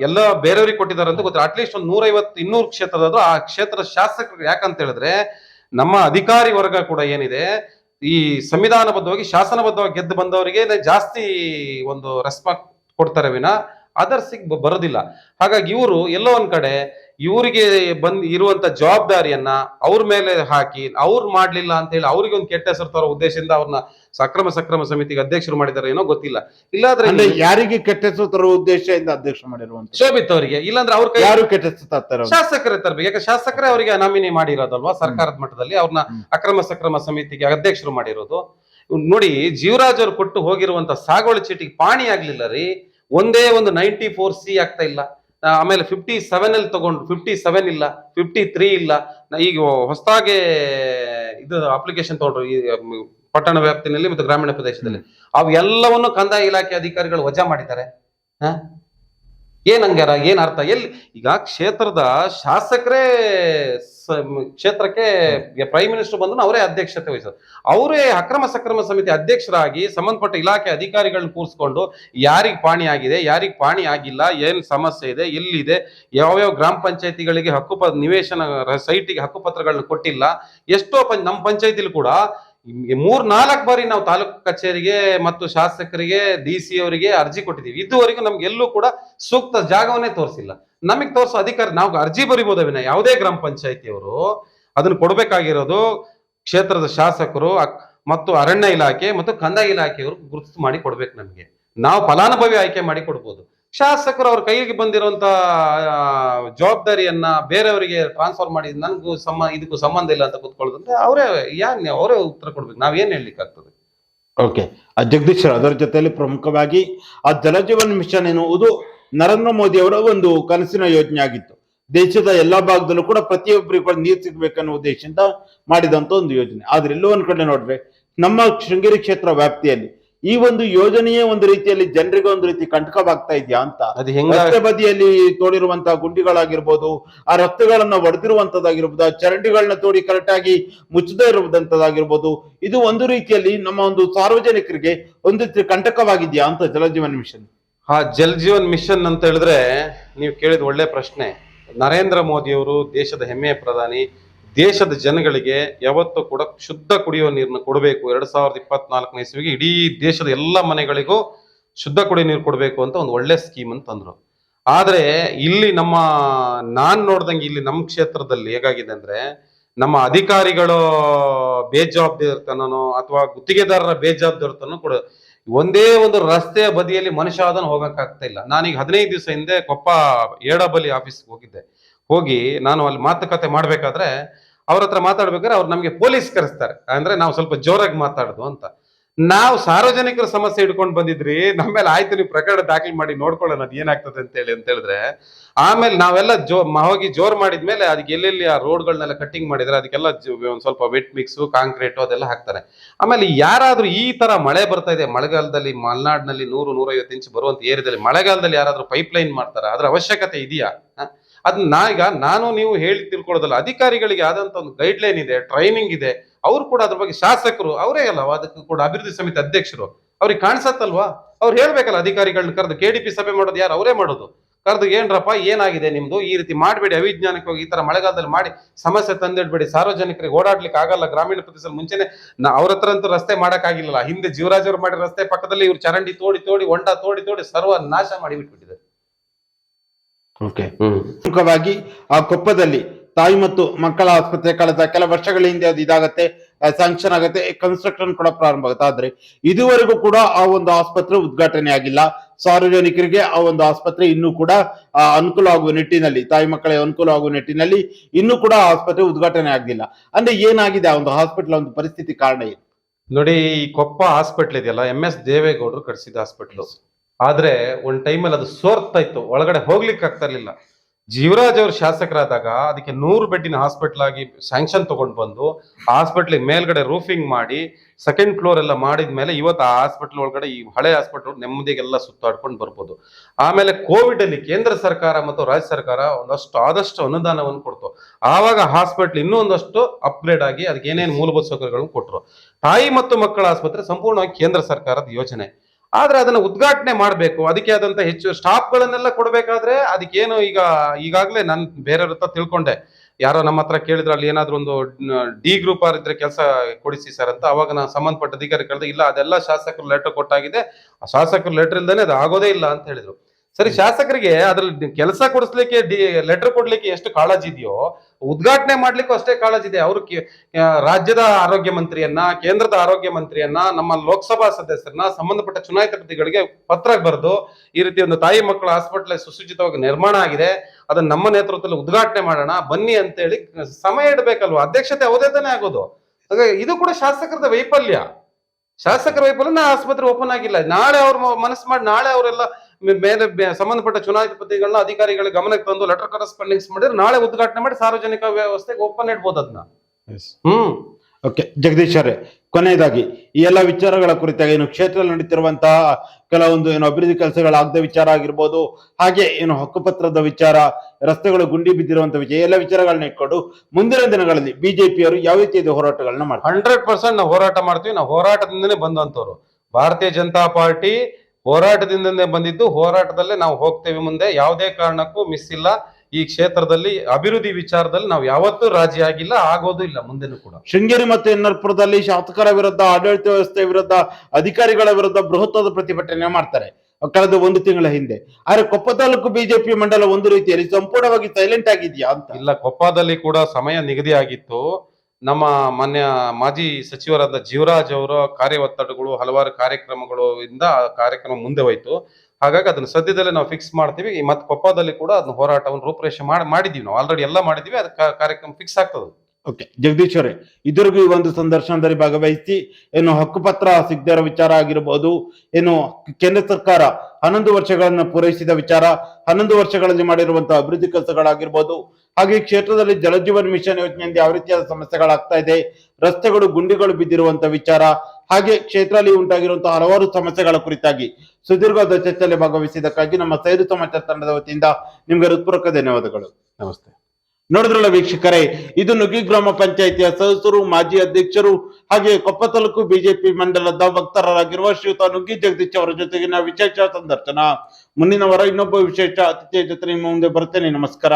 ಎಲ್ಲ ಬೇರೆಯವ್ರಿಗೆ ಕೊಟ್ಟಿದ್ದಾರೆ ಅಂತ ಗೊತ್ತಿಲ್ಲ. ಅಟ್ಲೀಸ್ಟ್ ಒಂದು ನೂರೈವತ್ತು, ಇನ್ನೂರು ಕ್ಷೇತ್ರದಾದ್ರೂ ಆ ಕ್ಷೇತ್ರ ಶಾಸಕರು ಯಾಕಂತ ಹೇಳಿದ್ರೆ ನಮ್ಮ ಅಧಿಕಾರಿ ವರ್ಗ ಕೂಡ ಏನಿದೆ ಈ ಸಂವಿಧಾನಬದ್ಧವಾಗಿ ಶಾಸನಬದ್ಧವಾಗಿ ಗೆದ್ದು ಬಂದವರಿಗೆ ಜಾಸ್ತಿ ಒಂದು ರೆಸ್ಪಾಕ್ಟ್ ಕೊಡ್ತಾರೆ ವಿನ. ಅದರ್ಸಿಗೆ ಬರೋದಿಲ್ಲ. ಹಾಗಾಗಿ ಇವರು ಎಲ್ಲೋ ಒಂದ್ ಕಡೆ ಇವರಿಗೆ ಬಂದ್ ಇರುವಂತ ಜವಾಬ್ದಾರಿಯನ್ನ ಅವ್ರ ಮೇಲೆ ಹಾಕಿ ಅವ್ರು ಮಾಡ್ಲಿಲ್ಲ ಅಂತ ಹೇಳಿ ಅವ್ರಿಗೆ ಒಂದು ಕೆಟ್ಟ ಹೆಸರು ತರೋ ಉದ್ದೇಶದಿಂದ ಅವ್ರನ್ನ ಸಕ್ರಮ ಸಕ್ರಮ ಸಮಿತಿಗೆ ಅಧ್ಯಕ್ಷರು ಮಾಡಿದಾರೆ ಏನೋ ಗೊತ್ತಿಲ್ಲ. ಇಲ್ಲಾಂದ್ರೆ ಯಾರಿಗೆ ಕೆಟ್ಟ ಹೆಸರು ತರುವ ಉದ್ದೇಶದಿಂದ ಅಧ್ಯಕ್ಷ ಮಾಡಿರುವಂತ ಶೋಭಿತ್ ಅವರಿಗೆ. ಇಲ್ಲಾಂದ್ರೆ ಅವ್ರ ಕೈ ಯಾರು ಕೆಟ್ಟ ಹೆಸರು ತರ್ತಾರೆ ಶಾಸಕರೇ ತರಬೇಕು. ಯಾಕೆ ಶಾಸಕರೇ ಅವರಿಗೆ ನಾಮಿನಿ ಮಾಡಿರೋದಲ್ವಾ ಸರ್ಕಾರದ ಮಟ್ಟದಲ್ಲಿ? ಅವ್ರನ್ನ ಅಕ್ರಮ ಸಕ್ರಮ ಸಮಿತಿಗೆ ಅಧ್ಯಕ್ಷರು ಮಾಡಿರೋದು. ನೋಡಿ ಜೀವರಾಜ್ ಅವ್ರು ಕೊಟ್ಟು ಹೋಗಿರುವಂತ ಸಾಗುವಳಿ ಚೀಟಿಗೆ ಪಾಣಿ ಆಗ್ಲಿಲ್ಲ ರೀ. ಒಂದೇ ಒಂದು ನೈಂಟಿ ಫೋರ್ ಸಿ ಆಗ್ತಾ ಇಲ್ಲ. ಆಮೇಲೆ ಫಿಫ್ಟಿ ಸೆವೆನ್ ಅಲ್ಲಿ ತಗೊಂಡು ಫಿಫ್ಟಿ ಸೆವೆನ್ ಇಲ್ಲ ಫಿಫ್ಟಿ ತ್ರೀ ಇಲ್ಲ ಈಗ ಹೊಸದಾಗೆ ಇದು ಅಪ್ಲಿಕೇಶನ್ ತಗೊಂಡ್ರು, ಈ ಪಟ್ಟಣ ವ್ಯಾಪ್ತಿನಲ್ಲಿ ಮತ್ತು ಗ್ರಾಮೀಣ ಪ್ರದೇಶದಲ್ಲಿ. ಅವೆಲ್ಲವನ್ನು ಕಂದಾಯ ಇಲಾಖೆ ಅಧಿಕಾರಿಗಳು ವಜಾ ಮಾಡಿದ್ದಾರೆ. ಏನ್ ಹಂಗಾರ? ಏನ್ ಅರ್ಥ? ಎಲ್ಲಿ? ಈಗ ಕ್ಷೇತ್ರದ ಶಾಸಕರೇ ಕ್ಷೇತ್ರಕ್ಕೆ ಪ್ರೈಮ್ ಮಿನಿಸ್ಟರ್ ಬಂದ್ರು ಅವರೇ ಅಧ್ಯಕ್ಷತೆ ವಹಿಸೋದು. ಅವರೇ ಅಕ್ರಮ ಸಕ್ರಮ ಸಮಿತಿ ಅಧ್ಯಕ್ಷರಾಗಿ ಸಂಬಂಧಪಟ್ಟ ಇಲಾಖೆ ಅಧಿಕಾರಿಗಳನ್ನ ಕೂರಿಸ್ಕೊಂಡು ಯಾರಿಗೆ ಪಾಣಿ ಆಗಿದೆ, ಯಾರಿಗೆ ಪಾಣಿ ಆಗಿಲ್ಲ, ಏನ್ ಸಮಸ್ಯೆ ಇದೆ, ಎಲ್ಲಿದೆ, ಯಾವ್ಯಾವ ಗ್ರಾಮ ಪಂಚಾಯತಿಗಳಿಗೆ ಹಕ್ಕು ನಿವೇಶನ ಸೈಟಿಗೆ ಹಕ್ಕುಪತ್ರಗಳನ್ನ ಕೊಟ್ಟಿಲ್ಲ, ಎಷ್ಟೋ ನಮ್ಮ ಪಂಚಾಯತಿಲಿ ಕೂಡ ಮೂರ್ ನಾಲ್ಕು ಬಾರಿ ನಾವು ತಾಲೂಕು ಕಚೇರಿಗೆ ಮತ್ತು ಶಾಸಕರಿಗೆ ಡಿ ಸಿ ಅವರಿಗೆ ಅರ್ಜಿ ಕೊಟ್ಟಿದ್ದೀವಿ. ಇದುವರೆಗೂ ನಮ್ಗೆ ಎಲ್ಲೂ ಕೂಡ ಸೂಕ್ತ ಜಾಗವನ್ನೇ ತೋರಿಸಿಲ್ಲ. ನಮಗೆ ತೋರಿಸೋ ಅಧಿಕಾರ, ನಾವು ಅರ್ಜಿ ಬರಿಬೋದ ವಿನ ಯಾವುದೇ ಗ್ರಾಮ ಪಂಚಾಯತಿಯವರು ಅದನ್ನು ಕೊಡಬೇಕಾಗಿರೋದು ಕ್ಷೇತ್ರದ ಶಾಸಕರು ಮತ್ತು ಅರಣ್ಯ ಇಲಾಖೆ ಮತ್ತು ಕಂದಾಯ ಇಲಾಖೆಯವರು ಗುರುತು ಮಾಡಿ ಕೊಡ್ಬೇಕು ನಮಗೆ. ನಾವು ಫಲಾನುಭವಿ ಆಯ್ಕೆ ಮಾಡಿ ಕೊಡ್ಬೋದು. ಶಾಸಕರು ಅವ್ರ ಕೈಗೆ ಬಂದಿರುವಂತ ಜವಾಬ್ದಾರಿಯನ್ನ ಬೇರೆಯವರಿಗೆ ಟ್ರಾನ್ಸ್ಫರ್ ಮಾಡಿ, ನನ್ಗೂ ಸಮ, ಇದಕ್ಕೂ ಸಂಬಂಧ ಇಲ್ಲ ಅಂತ ಕೂತ್ಕೊಳ್ಳೋದಂದ್ರೆ ಅವರೇ, ಯಾನ್ ಅವರೇ ಉತ್ತರ ಕೊಡ್ಬೇಕು. ನಾವೇನ್ ಆಗ್ತದೆ? ಓಕೆ ಜಗದೀಶ್ ಅದರ ಜೊತೆಯಲ್ಲಿ ಪ್ರಮುಖವಾಗಿ ಆ ಜಲಜೀವನ್ ಮಿಷನ್ ಎನ್ನುವುದು ನರೇಂದ್ರ ಮೋದಿ ಅವರ ಒಂದು ಕನಸಿನ ಯೋಜನೆ ಆಗಿತ್ತು. ದೇಶದ ಎಲ್ಲಾ ಭಾಗದಲ್ಲೂ ಕೂಡ ಪ್ರತಿಯೊಬ್ಬರಿಗೂ ಕೂಡ ನೀರು ಸಿಗ್ಬೇಕನ್ನೋ ಉದ್ದೇಶದಿಂದ ಮಾಡಿದಂತ ಒಂದು ಯೋಜನೆ. ಆದ್ರೆ ಎಲ್ಲೋ ಒಂದ್ ಕಡೆ ನೋಡ್ರೆ, ನಮ್ಮ ಶೃಂಗೇರಿ ಕ್ಷೇತ್ರ ವ್ಯಾಪ್ತಿಯಲ್ಲಿ ಈ ಒಂದು ಯೋಜನೆಯೇ ಒಂದು ರೀತಿಯಲ್ಲಿ ಜನರಿಗೆ ಒಂದು ರೀತಿ ಕಂಟಕವಾಗ್ತಾ ಇದೆಯಾ ಅಂತ? ಅದು ಹೆಂಗ ರಸ್ತೆ ಬದಿಯಲ್ಲಿ ತೋಡಿರುವಂತಹ ಗುಂಡಿಗಳಾಗಿರ್ಬೋದು ಆ ರಸ್ತೆಗಳನ್ನ ಒಡೆದಿರುವಂತದ್ದಾಗಿರ್ಬೋದು ಆ ಚರಂಡಿಗಳನ್ನ ತೋಡಿ ಕರೆಕ್ಟ್ ಆಗಿ ಮುಚ್ಚದೇ ಇರುವುದಂತದ್ದಾಗಿರ್ಬೋದು ಇದು ಒಂದು ರೀತಿಯಲ್ಲಿ ನಮ್ಮ ಒಂದು ಸಾರ್ವಜನಿಕರಿಗೆ ಒಂದು ರೀತಿ ಕಂಟಕವಾಗಿದೆಯಾ ಅಂತ ಜಲಜೀವನ್ ಮಿಷನ್? ಆ ಜಲ್ ಜೀವನ್ ಮಿಷನ್ ಅಂತ ಹೇಳಿದ್ರೆ ನೀವು ಕೇಳಿದ ಒಳ್ಳೆ ಪ್ರಶ್ನೆ. ನರೇಂದ್ರ ಮೋದಿಯವರು ದೇಶದ ಹೆಮ್ಮೆಯ ಪ್ರಧಾನಿ ದೇಶದ ಜನಗಳಿಗೆ ಯಾವತ್ತೂ ಕೂಡ ಶುದ್ಧ ಕುಡಿಯುವ ನೀರನ್ನು ಕೊಡಬೇಕು. ಎರಡ್ ಸಾವಿರದ ಇಪ್ಪತ್ನಾಲ್ಕನೇ ಇಸ್ವಿಗೆ ಇಡೀ ದೇಶದ ಎಲ್ಲ ಮನೆಗಳಿಗೂ ಶುದ್ಧ ಕುಡಿಯೋ ನೀರು ಕೊಡಬೇಕು ಅಂತ ಒಂದು ಒಳ್ಳೆ ಸ್ಕೀಮ್ ಅಂತ ಅಂದ್ರು ಆದ್ರೆ ಇಲ್ಲಿ ನಮ್ಮ, ನಾನ್ ನೋಡ್ದಂಗೆ ಇಲ್ಲಿ ನಮ್ಮ ಕ್ಷೇತ್ರದಲ್ಲಿ ಹೇಗಾಗಿದೆ ಅಂದ್ರೆ ನಮ್ಮ ಅಧಿಕಾರಿಗಳು ಬೇಜವಾಬ್ದಾರಿತನೋ ಅಥವಾ ಗುತ್ತಿಗೆದಾರರ ಬೇಜವಾಬ್ದಾರಿತನೋ ಕೂಡ ಒಂದೇ ಒಂದು ರಸ್ತೆಯ ಬದಿಯಲ್ಲಿ ಮನುಷ್ಯ ಅದನ್ನು ಹೋಗಕ್ಕಾಗ್ತಾ ಇಲ್ಲ. ನಾನೀಗ ಹದಿನೈದು ದಿವಸ ಹಿಂದೆ ಕೊಪ್ಪ ಏಡಬಲಿ ಆಫೀಸ್ಗೆ ಹೋಗಿದ್ದೆ. ಹೋಗಿ ನಾನು ಅಲ್ಲಿ ಮಾತುಕತೆ ಮಾಡ್ಬೇಕಾದ್ರೆ ಅವ್ರ ಹತ್ರ ಮಾತಾಡ್ಬೇಕಾದ್ರೆ ಅವ್ರು ನಮಗೆ ಪೊಲೀಸ್ ಕರೆಸ್ತಾರೆ. ಅಂದ್ರೆ ನಾವು ಸ್ವಲ್ಪ ಜೋರಾಗಿ ಮಾತಾಡುದು ಅಂತ. ನಾವು ಸಾರ್ವಜನಿಕರ ಸಮಸ್ಯೆ ಇಟ್ಕೊಂಡು ಬಂದಿದ್ರಿ ನಮ್ಮ ಮೇಲೆ ಆಯ್ತು ನೀವು ಪ್ರಕರಣ ದಾಖಲೆ ಮಾಡಿ ನೋಡ್ಕೊಳ್ಳೋಣ ಅದು ಏನಾಗ್ತದೆ ಅಂತ ಹೇಳಿ ಅಂತ ಹೇಳಿದ್ರೆ, ಆಮೇಲೆ ನಾವೆಲ್ಲ ಜೋ ಹೋಗಿ ಜೋರ್ ಮಾಡಿದ್ಮೇಲೆ ಅದಕ್ಕೆ ಎಲ್ಲೆಲ್ಲಿ ಆ ರೋಡ್ಗಳನ್ನೆಲ್ಲ ಕಟ್ಟಿಂಗ್ ಮಾಡಿದ್ರೆ ಅದಕ್ಕೆಲ್ಲ ಒಂದು ಸ್ವಲ್ಪ ವೆಟ್ ಮಿಕ್ಸ್ ಕಾಂಕ್ರೀಟ್ ಅದೆಲ್ಲ ಹಾಕ್ತಾರೆ. ಆಮೇಲೆ ಯಾರಾದ್ರೂ ಈ ತರ ಮಳೆ ಬರ್ತಾ ಇದೆ, ಮಳೆಗಾಲದಲ್ಲಿ ಮಲೆನಾಡಿನಲ್ಲಿ ನೂರು ನೂರೈವತ್ತು ಇಂಚ್ ಬರುವಂತ ಏರಿಯಾದಲ್ಲಿ ಮಳೆಗಾಲದಲ್ಲಿ ಯಾರಾದ್ರೂ ಪೈಪ್ ಲೈನ್ ಮಾಡ್ತಾರ? ಅದ್ರ ಅವಶ್ಯಕತೆ ಇದೆಯಾ? ಅದನ್ನ ನಾ ಈಗ ನಾನು ನೀವು ಹೇಳಿ ತಿಳ್ಕೊಳ್ಳೋದಲ್ಲ, ಅಧಿಕಾರಿಗಳಿಗೆ ಆದಂತ ಒಂದು ಗೈಡ್ ಲೈನ್ ಇದೆ ಟ್ರೈನಿಂಗ್ ಇದೆ. ಅವ್ರು ಕೂಡ ಅದ್ರ ಬಗ್ಗೆ ಶಾಸಕರು, ಅವರೇ ಅಲ್ಲ ಅದಕ್ಕೆ ಕೂಡ ಅಭಿವೃದ್ಧಿ ಸಮಿತಿ ಅಧ್ಯಕ್ಷರು. ಅವ್ರಿಗೆ ಕಾಣಿಸತ್ತಲ್ವಾ? ಅವ್ರು ಹೇಳ್ಬೇಕಲ್ಲ ಅಧಿಕಾರಿಗಳನ್ನ ಕರೆದು ಕೆಡಿಪಿ ಸಭೆ ಮಾಡೋದು ಯಾರು? ಅವರೇ ಮಾಡೋದು. ಕರೆದು ಏನ್ರಪ್ಪ, ಏನಾಗಿದೆ ನಿಮ್ದು? ಈ ರೀತಿ ಮಾಡಬೇಡಿ, ಅವಿಜ್ಞಾನಿಕವಾಗಿ ಈ ತರ ಮಳೆಗಾಲದಲ್ಲಿ ಮಾಡಿ, ಸಮಸ್ಯೆ ತಂದಿಡ್ಬೇಡಿ. ಸಾರ್ವಜನಿಕರಿಗೆ ಓಡಾಡ್ಲಿಕ್ಕೆ ಆಗಲ್ಲ, ಗ್ರಾಮೀಣ ಪ್ರದೇಶದಲ್ಲಿ ಮುಂಚೆನೆ ಅವ್ರ ಹತ್ರ ಅಂತೂ ರಸ್ತೆ ಮಾಡಕ್ಕಾಗಿಲ್ಲ ಹಿಂದೆ ಜೀವರಾಜ್ ಮಾಡಿದ ರಸ್ತೆ ಪಕ್ಕದಲ್ಲಿ ಇವ್ರು ಚರಂಡಿ ತೋಡಿ ತೋಡಿ, ಹೊಂಡ ತೋಡಿ ತೋಡಿ ಸರ್ವ ನಾಶ ಮಾಡಿ ಬಿಟ್ಬಿಟ್ಟಿದ್ದಾರೆ. ಓಕೆ. ಪ್ರಮುಖವಾಗಿ ಆ ಕೊಪ್ಪದಲ್ಲಿ ತಾಯಿ ಮತ್ತು ಮಕ್ಕಳ ಆಸ್ಪತ್ರೆ ಕಳೆದ ಕೆಲ ವರ್ಷಗಳ ಹಿಂದೆ ಅದು ಇದಾಗತ್ತೆ ಸ್ಯಾಂಕ್ಷನ್ ಆಗುತ್ತೆ ಕನ್ಸ್ಟ್ರಕ್ಷನ್ ಕೂಡ ಪ್ರಾರಂಭ ಆಗುತ್ತೆ. ಆದ್ರೆ ಇದುವರೆಗೂ ಕೂಡ ಆ ಒಂದು ಆಸ್ಪತ್ರೆ ಉದ್ಘಾಟನೆ ಆಗಿಲ್ಲ. ಸಾರ್ವಜನಿಕರಿಗೆ ಆ ಒಂದು ಆಸ್ಪತ್ರೆ ಇನ್ನೂ ಕೂಡ ಅನುಕೂಲ ಆಗುವ ನಿಟ್ಟಿನಲ್ಲಿ ತಾಯಿ ಮಕ್ಕಳಿಗೆ ಅನುಕೂಲ ಆಗುವ ನಿಟ್ಟಿನಲ್ಲಿ ಇನ್ನೂ ಕೂಡ ಆಸ್ಪತ್ರೆ ಉದ್ಘಾಟನೆ ಆಗಿಲ್ಲ ಅಂದ್ರೆ ಏನಾಗಿದೆ ಆ ಒಂದು ಹಾಸ್ಪಿಟಲ್ ಒಂದು ಪರಿಸ್ಥಿತಿ ಕಾರಣ ಏನು? ನೋಡಿ ಈ ಕೊಪ್ಪ ಹಾಸ್ಪಿಟ್ಲ್ ಇದೆಯಲ್ಲ ಎಂ ಎಸ್ ದೇವೇಗೌಡರು ಕಟ್ಸಿದ ಹಾಸ್ಪಿಟ್ಲು ಆದ್ರೆ ಒಂದ್ ಟೈಮಲ್ಲಿ ಅದು ಸೋರ್ತಾ ಇತ್ತು ಒಳಗಡೆ ಹೋಗ್ಲಿಕ್ಕೆ ಆಗ್ತಾ ಇರಲಿಲ್ಲ. ಜೀವರಾಜ್ ಅವರು ಶಾಸಕರಾದಾಗ ಅದಕ್ಕೆ ನೂರು ಬೆಡ್ಡಿನ ಹಾಸ್ಪಿಟಲ್ ಆಗಿ ಸ್ಯಾಂಕ್ಷನ್ ತಗೊಂಡ್ ಬಂದು ಹಾಸ್ಪಿಟ್ಲಿಗೆ ಮೇಲ್ಗಡೆ ರೂಫಿಂಗ್ ಮಾಡಿ ಸೆಕೆಂಡ್ ಫ್ಲೋರ್ ಎಲ್ಲ ಮಾಡಿದ್ಮೇಲೆ ಇವತ್ತು ಆ ಹಾಸ್ಪಿಟಲ್ ಒಳಗಡೆ ಈ ಹಳೆ ಹಾಸ್ಪಿಟಲ್ ನೆಮ್ಮದಿಗೆಲ್ಲ ಸುತ್ತಾಡ್ಕೊಂಡು ಬರ್ಬೋದು. ಆಮೇಲೆ ಕೋವಿಡ್ ಅಲ್ಲಿ ಕೇಂದ್ರ ಸರ್ಕಾರ ಮತ್ತು ರಾಜ್ಯ ಸರ್ಕಾರ ಒಂದಷ್ಟು ಆದಷ್ಟು ಅನುದಾನವನ್ನು ಕೊಡ್ತು. ಆವಾಗ ಹಾಸ್ಪಿಟ್ಲ್ ಇನ್ನೂ ಒಂದಷ್ಟು ಅಪ್ಗ್ರೇಡ್ ಆಗಿ ಅದಕ್ಕೆ ಏನೇನು ಮೂಲಭೂತ ಸೌಕರ್ಯಗಳನ್ನು ಕೊಟ್ಟರು ತಾಯಿ ಮತ್ತು ಮಕ್ಕಳ ಆಸ್ಪತ್ರೆ ಸಂಪೂರ್ಣವಾಗಿ ಕೇಂದ್ರ ಸರ್ಕಾರದ ಯೋಜನೆ. ಆದ್ರೆ ಅದನ್ನ ಉದ್ಘಾಟನೆ ಮಾಡಬೇಕು. ಅದಕ್ಕೆ ಆದಂತ ಹೆಚ್ಚು ಸ್ಟಾಫ್ಗಳನ್ನೆಲ್ಲ ಕೊಡಬೇಕಾದ್ರೆ ಅದಕ್ಕೇನು ಈಗ, ಈಗಾಗಲೇ ನಾನು ಬೇರೆಯವ್ರ ಹತ್ರ ತಿಳ್ಕೊಂಡೆ. ಯಾರೋ ನಮ್ಮ ಹತ್ರ ಕೇಳಿದ್ರೆ, ಅಲ್ಲಿ ಏನಾದ್ರು ಒಂದು ಡಿ ಗ್ರೂಪ್ ಇದ್ರೆ ಕೆಲಸ ಕೊಡಿಸಿ ಸರ್ ಅಂತ. ಅವಾಗ ನಾನು ಸಂಬಂಧಪಟ್ಟ ಅಧಿಕಾರಿ ಕೇಳಿದೆ, ಇಲ್ಲ ಅದೆಲ್ಲ ಶಾಸಕರು ಲೆಟರ್ ಕೊಟ್ಟಾಗಿದೆ. ಆ ಶಾಸಕರು ಲೆಟರ್ ಇಲ್ದೇನೆ ಅದು ಆಗೋದೇ ಇಲ್ಲ ಅಂತ ಹೇಳಿದ್ರು. ಸರಿ, ಶಾಸಕರಿಗೆ ಅದ್ರಲ್ಲಿ ಕೆಲಸ ಕೊಡಿಸ್ಲಿಕ್ಕೆ ಡಿ ಲೆಟರ್ ಕೊಡ್ಲಿಕ್ಕೆ ಎಷ್ಟು ಕಾಳಜಿ ಇದೆಯೋ, ಉದ್ಘಾಟನೆ ಮಾಡ್ಲಿಕ್ಕೂ ಅಷ್ಟೇ ಕಾಳಜಿ ಇದೆ. ಅವರು ರಾಜ್ಯದ ಆರೋಗ್ಯ ಮಂತ್ರಿಯನ್ನ, ಕೇಂದ್ರದ ಆರೋಗ್ಯ ಮಂತ್ರಿಯನ್ನ, ನಮ್ಮ ಲೋಕಸಭಾ ಸದಸ್ಯರನ್ನ, ಸಂಬಂಧಪಟ್ಟ ಚುನಾಯಿತ ಪ್ರತಿಗಳಿಗೆ ಪತ್ರ ಬರೆದು ಈ ರೀತಿ ಒಂದು ತಾಯಿ ಮಕ್ಕಳ ಹಾಸ್ಪಿಟಲ್ ಸುಸಜ್ಜಿತವಾಗಿ ನಿರ್ಮಾಣ ಆಗಿದೆ. ಅದನ್ನ ನಮ್ಮ ನೇತೃತ್ವದಲ್ಲಿ ಉದ್ಘಾಟನೆ ಮಾಡೋಣ, ಬನ್ನಿ ಅಂತೇಳಿ ಸಮಯ ಇಡಬೇಕಲ್ವಾ? ಅಧ್ಯಕ್ಷತೆ ಅವದೇ ತಾನೇ ಆಗೋದು. ಇದು ಕೂಡ ಶಾಸಕರದ ವೈಫಲ್ಯ. ಶಾಸಕರ ವೈಫಲ್ಯ, ನಾ ಆಸ್ಪತ್ರೆ ಓಪನ್ ಆಗಿಲ್ಲ. ನಾಳೆ ಅವ್ರ ಮನಸ್ಸು ಮಾಡಿ ನಾಳೆ ಅವರೆಲ್ಲ ಮೇಲೆ ಸಂಬಂಧಪಟ್ಟ ಚುನಾಯಿತ ಪ್ರತಿಗಳನ್ನ ಅಧಿಕಾರಿಗಳ ಗಮನಕ್ಕೆ ತಂದು ಲೆಟರ್ ಕರೆಸ್ಪಾಂಡಿಂಗ್ಸ್ ಮಾಡಿದ್ರೆ ನಾಳೆ ಉದ್ಘಾಟನೆ ಮಾಡಿ ಸಾರ್ವಜನಿಕ ವ್ಯವಸ್ಥೆಗೆ ಓಪನ್ ಇಡ್ಬೋದು ಅದನ್ನ ಹ್ಮ್. ಓಕೆ ಜಗದೀಶ್ ಅವರೇ ಕೊನೆಯದಾಗಿ ಈ ಎಲ್ಲ ವಿಚಾರಗಳ ಕುರಿತಾಗಿ ಏನು ಕ್ಷೇತ್ರದಲ್ಲಿ ನಡೀತಿರುವಂತಹ ಕೆಲವೊಂದು ಏನು ಅಭಿವೃದ್ಧಿ ಕೆಲಸಗಳಾಗದ ವಿಚಾರ ಆಗಿರ್ಬೋದು ಹಾಗೆ ಏನು ಹಕ್ಕುಪತ್ರದ ವಿಚಾರ ರಸ್ತೆಗಳು ಗುಂಡಿ ಬಿದ್ದಿರುವಂತ ವಿಚಾರ ಎಲ್ಲ ವಿಚಾರಗಳನ್ನ ಇಟ್ಕೊಂಡು ಮುಂದಿನ ದಿನಗಳಲ್ಲಿ ಬಿಜೆಪಿಯವರು ಯಾವ ರೀತಿಯ ಹೋರಾಟಗಳನ್ನ ಮಾಡ್ತಾರೆ? ಹಂಡ್ರೆಡ್ ಪರ್ಸೆಂಟ್ ನಾವು ಹೋರಾಟ ಮಾಡ್ತೀವಿ. ನಾವು ಹೋರಾಟದಿಂದನೇ ಬಂದಂತವ್ರು ಭಾರತೀಯ ಜನತಾ ಪಾರ್ಟಿ ಹೋರಾಟದಿಂದನೇ ಬಂದಿದ್ದು ಹೋರಾಟದಲ್ಲೇ ನಾವು ಹೋಗ್ತೇವೆ ಮುಂದೆ. ಯಾವುದೇ ಕಾರಣಕ್ಕೂ ಮಿಸ್ ಇಲ್ಲ. ಈ ಕ್ಷೇತ್ರದಲ್ಲಿ ಅಭಿವೃದ್ಧಿ ವಿಚಾರದಲ್ಲಿ ನಾವು ಯಾವತ್ತೂ ರಾಜಿ ಆಗಿಲ್ಲ ಆಗೋದು ಇಲ್ಲ ಮುಂದೆನೂ ಕೂಡ. ಶೃಂಗೇರಿ ಮತ್ತು ಎನ್ನರ್ಪುರದಲ್ಲಿ ಶಾಸಕರ ವಿರುದ್ಧ ಆಡಳಿತ ವ್ಯವಸ್ಥೆ ವಿರುದ್ಧ ಅಧಿಕಾರಿಗಳ ವಿರುದ್ಧ ಬೃಹತ್ ಪ್ರತಿಭಟನೆ ಮಾಡ್ತಾರೆ. ಕಳೆದ ಒಂದು ತಿಂಗಳ ಹಿಂದೆ. ಆದ್ರೆ ಕೊಪ್ಪ ತಾಲೂಕು ಬಿಜೆಪಿ ಮಂಡಲ ಒಂದು ರೀತಿಯಲ್ಲಿ ಸಂಪೂರ್ಣವಾಗಿ ಸೈಲೆಂಟ್ ಆಗಿದೆಯಾ ಅಂತ? ಇಲ್ಲ ಕೊಪ್ಪದಲ್ಲಿ ಕೂಡ ಸಮಯ ನಿಗದಿ ಆಗಿತ್ತು ನಮ್ಮ ಮಾನ್ಯ ಮಾಜಿ ಸಚಿವರಾದ ಜೀವರಾಜ್ ಅವರ ಕಾರ್ಯ ಒತ್ತಡಗಳು ಹಲವಾರು ಕಾರ್ಯಕ್ರಮಗಳು ಇಂದ ಕಾರ್ಯಕ್ರಮ ಮುಂದೆ ಹೋಯ್ತು. ಹಾಗಾಗಿ ಅದನ್ನ ಸದ್ಯದಲ್ಲೇ ನಾವು ಫಿಕ್ಸ್ ಮಾಡ್ತೀವಿ. ಮತ್ತೆ ಕೊಪ್ಪದಲ್ಲಿ ಕೂಡ ಅದನ್ನ ಹೋರಾಟವನ್ನು ರೂಪರೇಷೆ ಮಾಡಿ ಮಾಡಿದೀವಿ ನಾವು. ಆಲ್ರೆಡಿ ಎಲ್ಲ ಮಾಡಿದೀವಿ ಅದ ಕಾರ್ಯಕ್ರಮ ಫಿಕ್ಸ್ ಆಗ್ತದೆ. ಓಕೆ ಜಗದೀಶ್ ಅವರೇ, ಇದುವರೆಗೂ ಈ ಒಂದು ಸಂದರ್ಶನದಲ್ಲಿ ಭಾಗವಹಿಸಿ ಏನು ಹಕ್ಕುಪತ್ರ ಸಿಗದೇ ವಿಚಾರ ಆಗಿರಬಹುದು ಏನು ಕೇಂದ್ರ ಸರ್ಕಾರ ಹನ್ನೊಂದು ವರ್ಷಗಳನ್ನ ಪೂರೈಸಿದ ವಿಚಾರ, ಹನ್ನೊಂದು ವರ್ಷಗಳಲ್ಲಿ ಮಾಡಿರುವಂತಹ ಅಭಿವೃದ್ಧಿ ಕೆಲಸಗಳಾಗಿರ್ಬೋದು ಹಾಗೆ ಕ್ಷೇತ್ರದಲ್ಲಿ ಜಲಜೀವನ್ ಮಿಷನ್ ಯೋಜನೆಯಿಂದ ಯಾವ ರೀತಿಯಾದ ಸಮಸ್ಯೆಗಳಾಗ್ತಾ ಇದೆ, ರಸ್ತೆಗಳು, ಗುಂಡಿಗಳು ಬಿದ್ದಿರುವಂತ ವಿಚಾರ, ಹಾಗೆ ಕ್ಷೇತ್ರದಲ್ಲಿ ಉಂಟಾಗಿರುವಂತಹ ಹಲವಾರು ಸಮಸ್ಯೆಗಳ ಕುರಿತಾಗಿ ಸುದೀರ್ಘ ಚರ್ಚೆಯಲ್ಲಿ ಭಾಗವಹಿಸಿದ್ದಕ್ಕಾಗಿ ನಮ್ಮ ಸೈದು ಸಮಾಚಾರ ತಂಡದ ವತಿಯಿಂದ ನಿಮ್ಗೆ ಹೃತ್ಪೂರ್ವಕ ಧನ್ಯವಾದಗಳು. ನಮಸ್ತೆ. ನೋಡಿದ್ರಲ್ಲ ವೀಕ್ಷಕರೇ, ಇದು ನುಗ್ಗಿ ಗ್ರಾಮ ಪಂಚಾಯಿತಿಯ ಸದಸ್ಯರು, ಮಾಜಿ ಅಧ್ಯಕ್ಷರು, ಹಾಗೆ ಕೊಪ್ಪ ತಾಲೂಕು ಬಿಜೆಪಿ ಮಂಡಲದ ವಕ್ತಾರರಾಗಿರುವ ಶ್ರೀಯುತ ನುಗ್ಗಿ ಜಗದೀಶ್ ಅವರ ಜೊತೆಗಿನ ವಿಶೇಷ ಸಂದರ್ಶನ. ಮುಂದಿನ ವಾರ ಇನ್ನೊಬ್ಬ ವಿಶೇಷ ಅತಿಥಿಯ ಜೊತೆ ನಿಮ್ಮ ಮುಂದೆ ಬರ್ತೇನೆ ನಮಸ್ಕಾರ.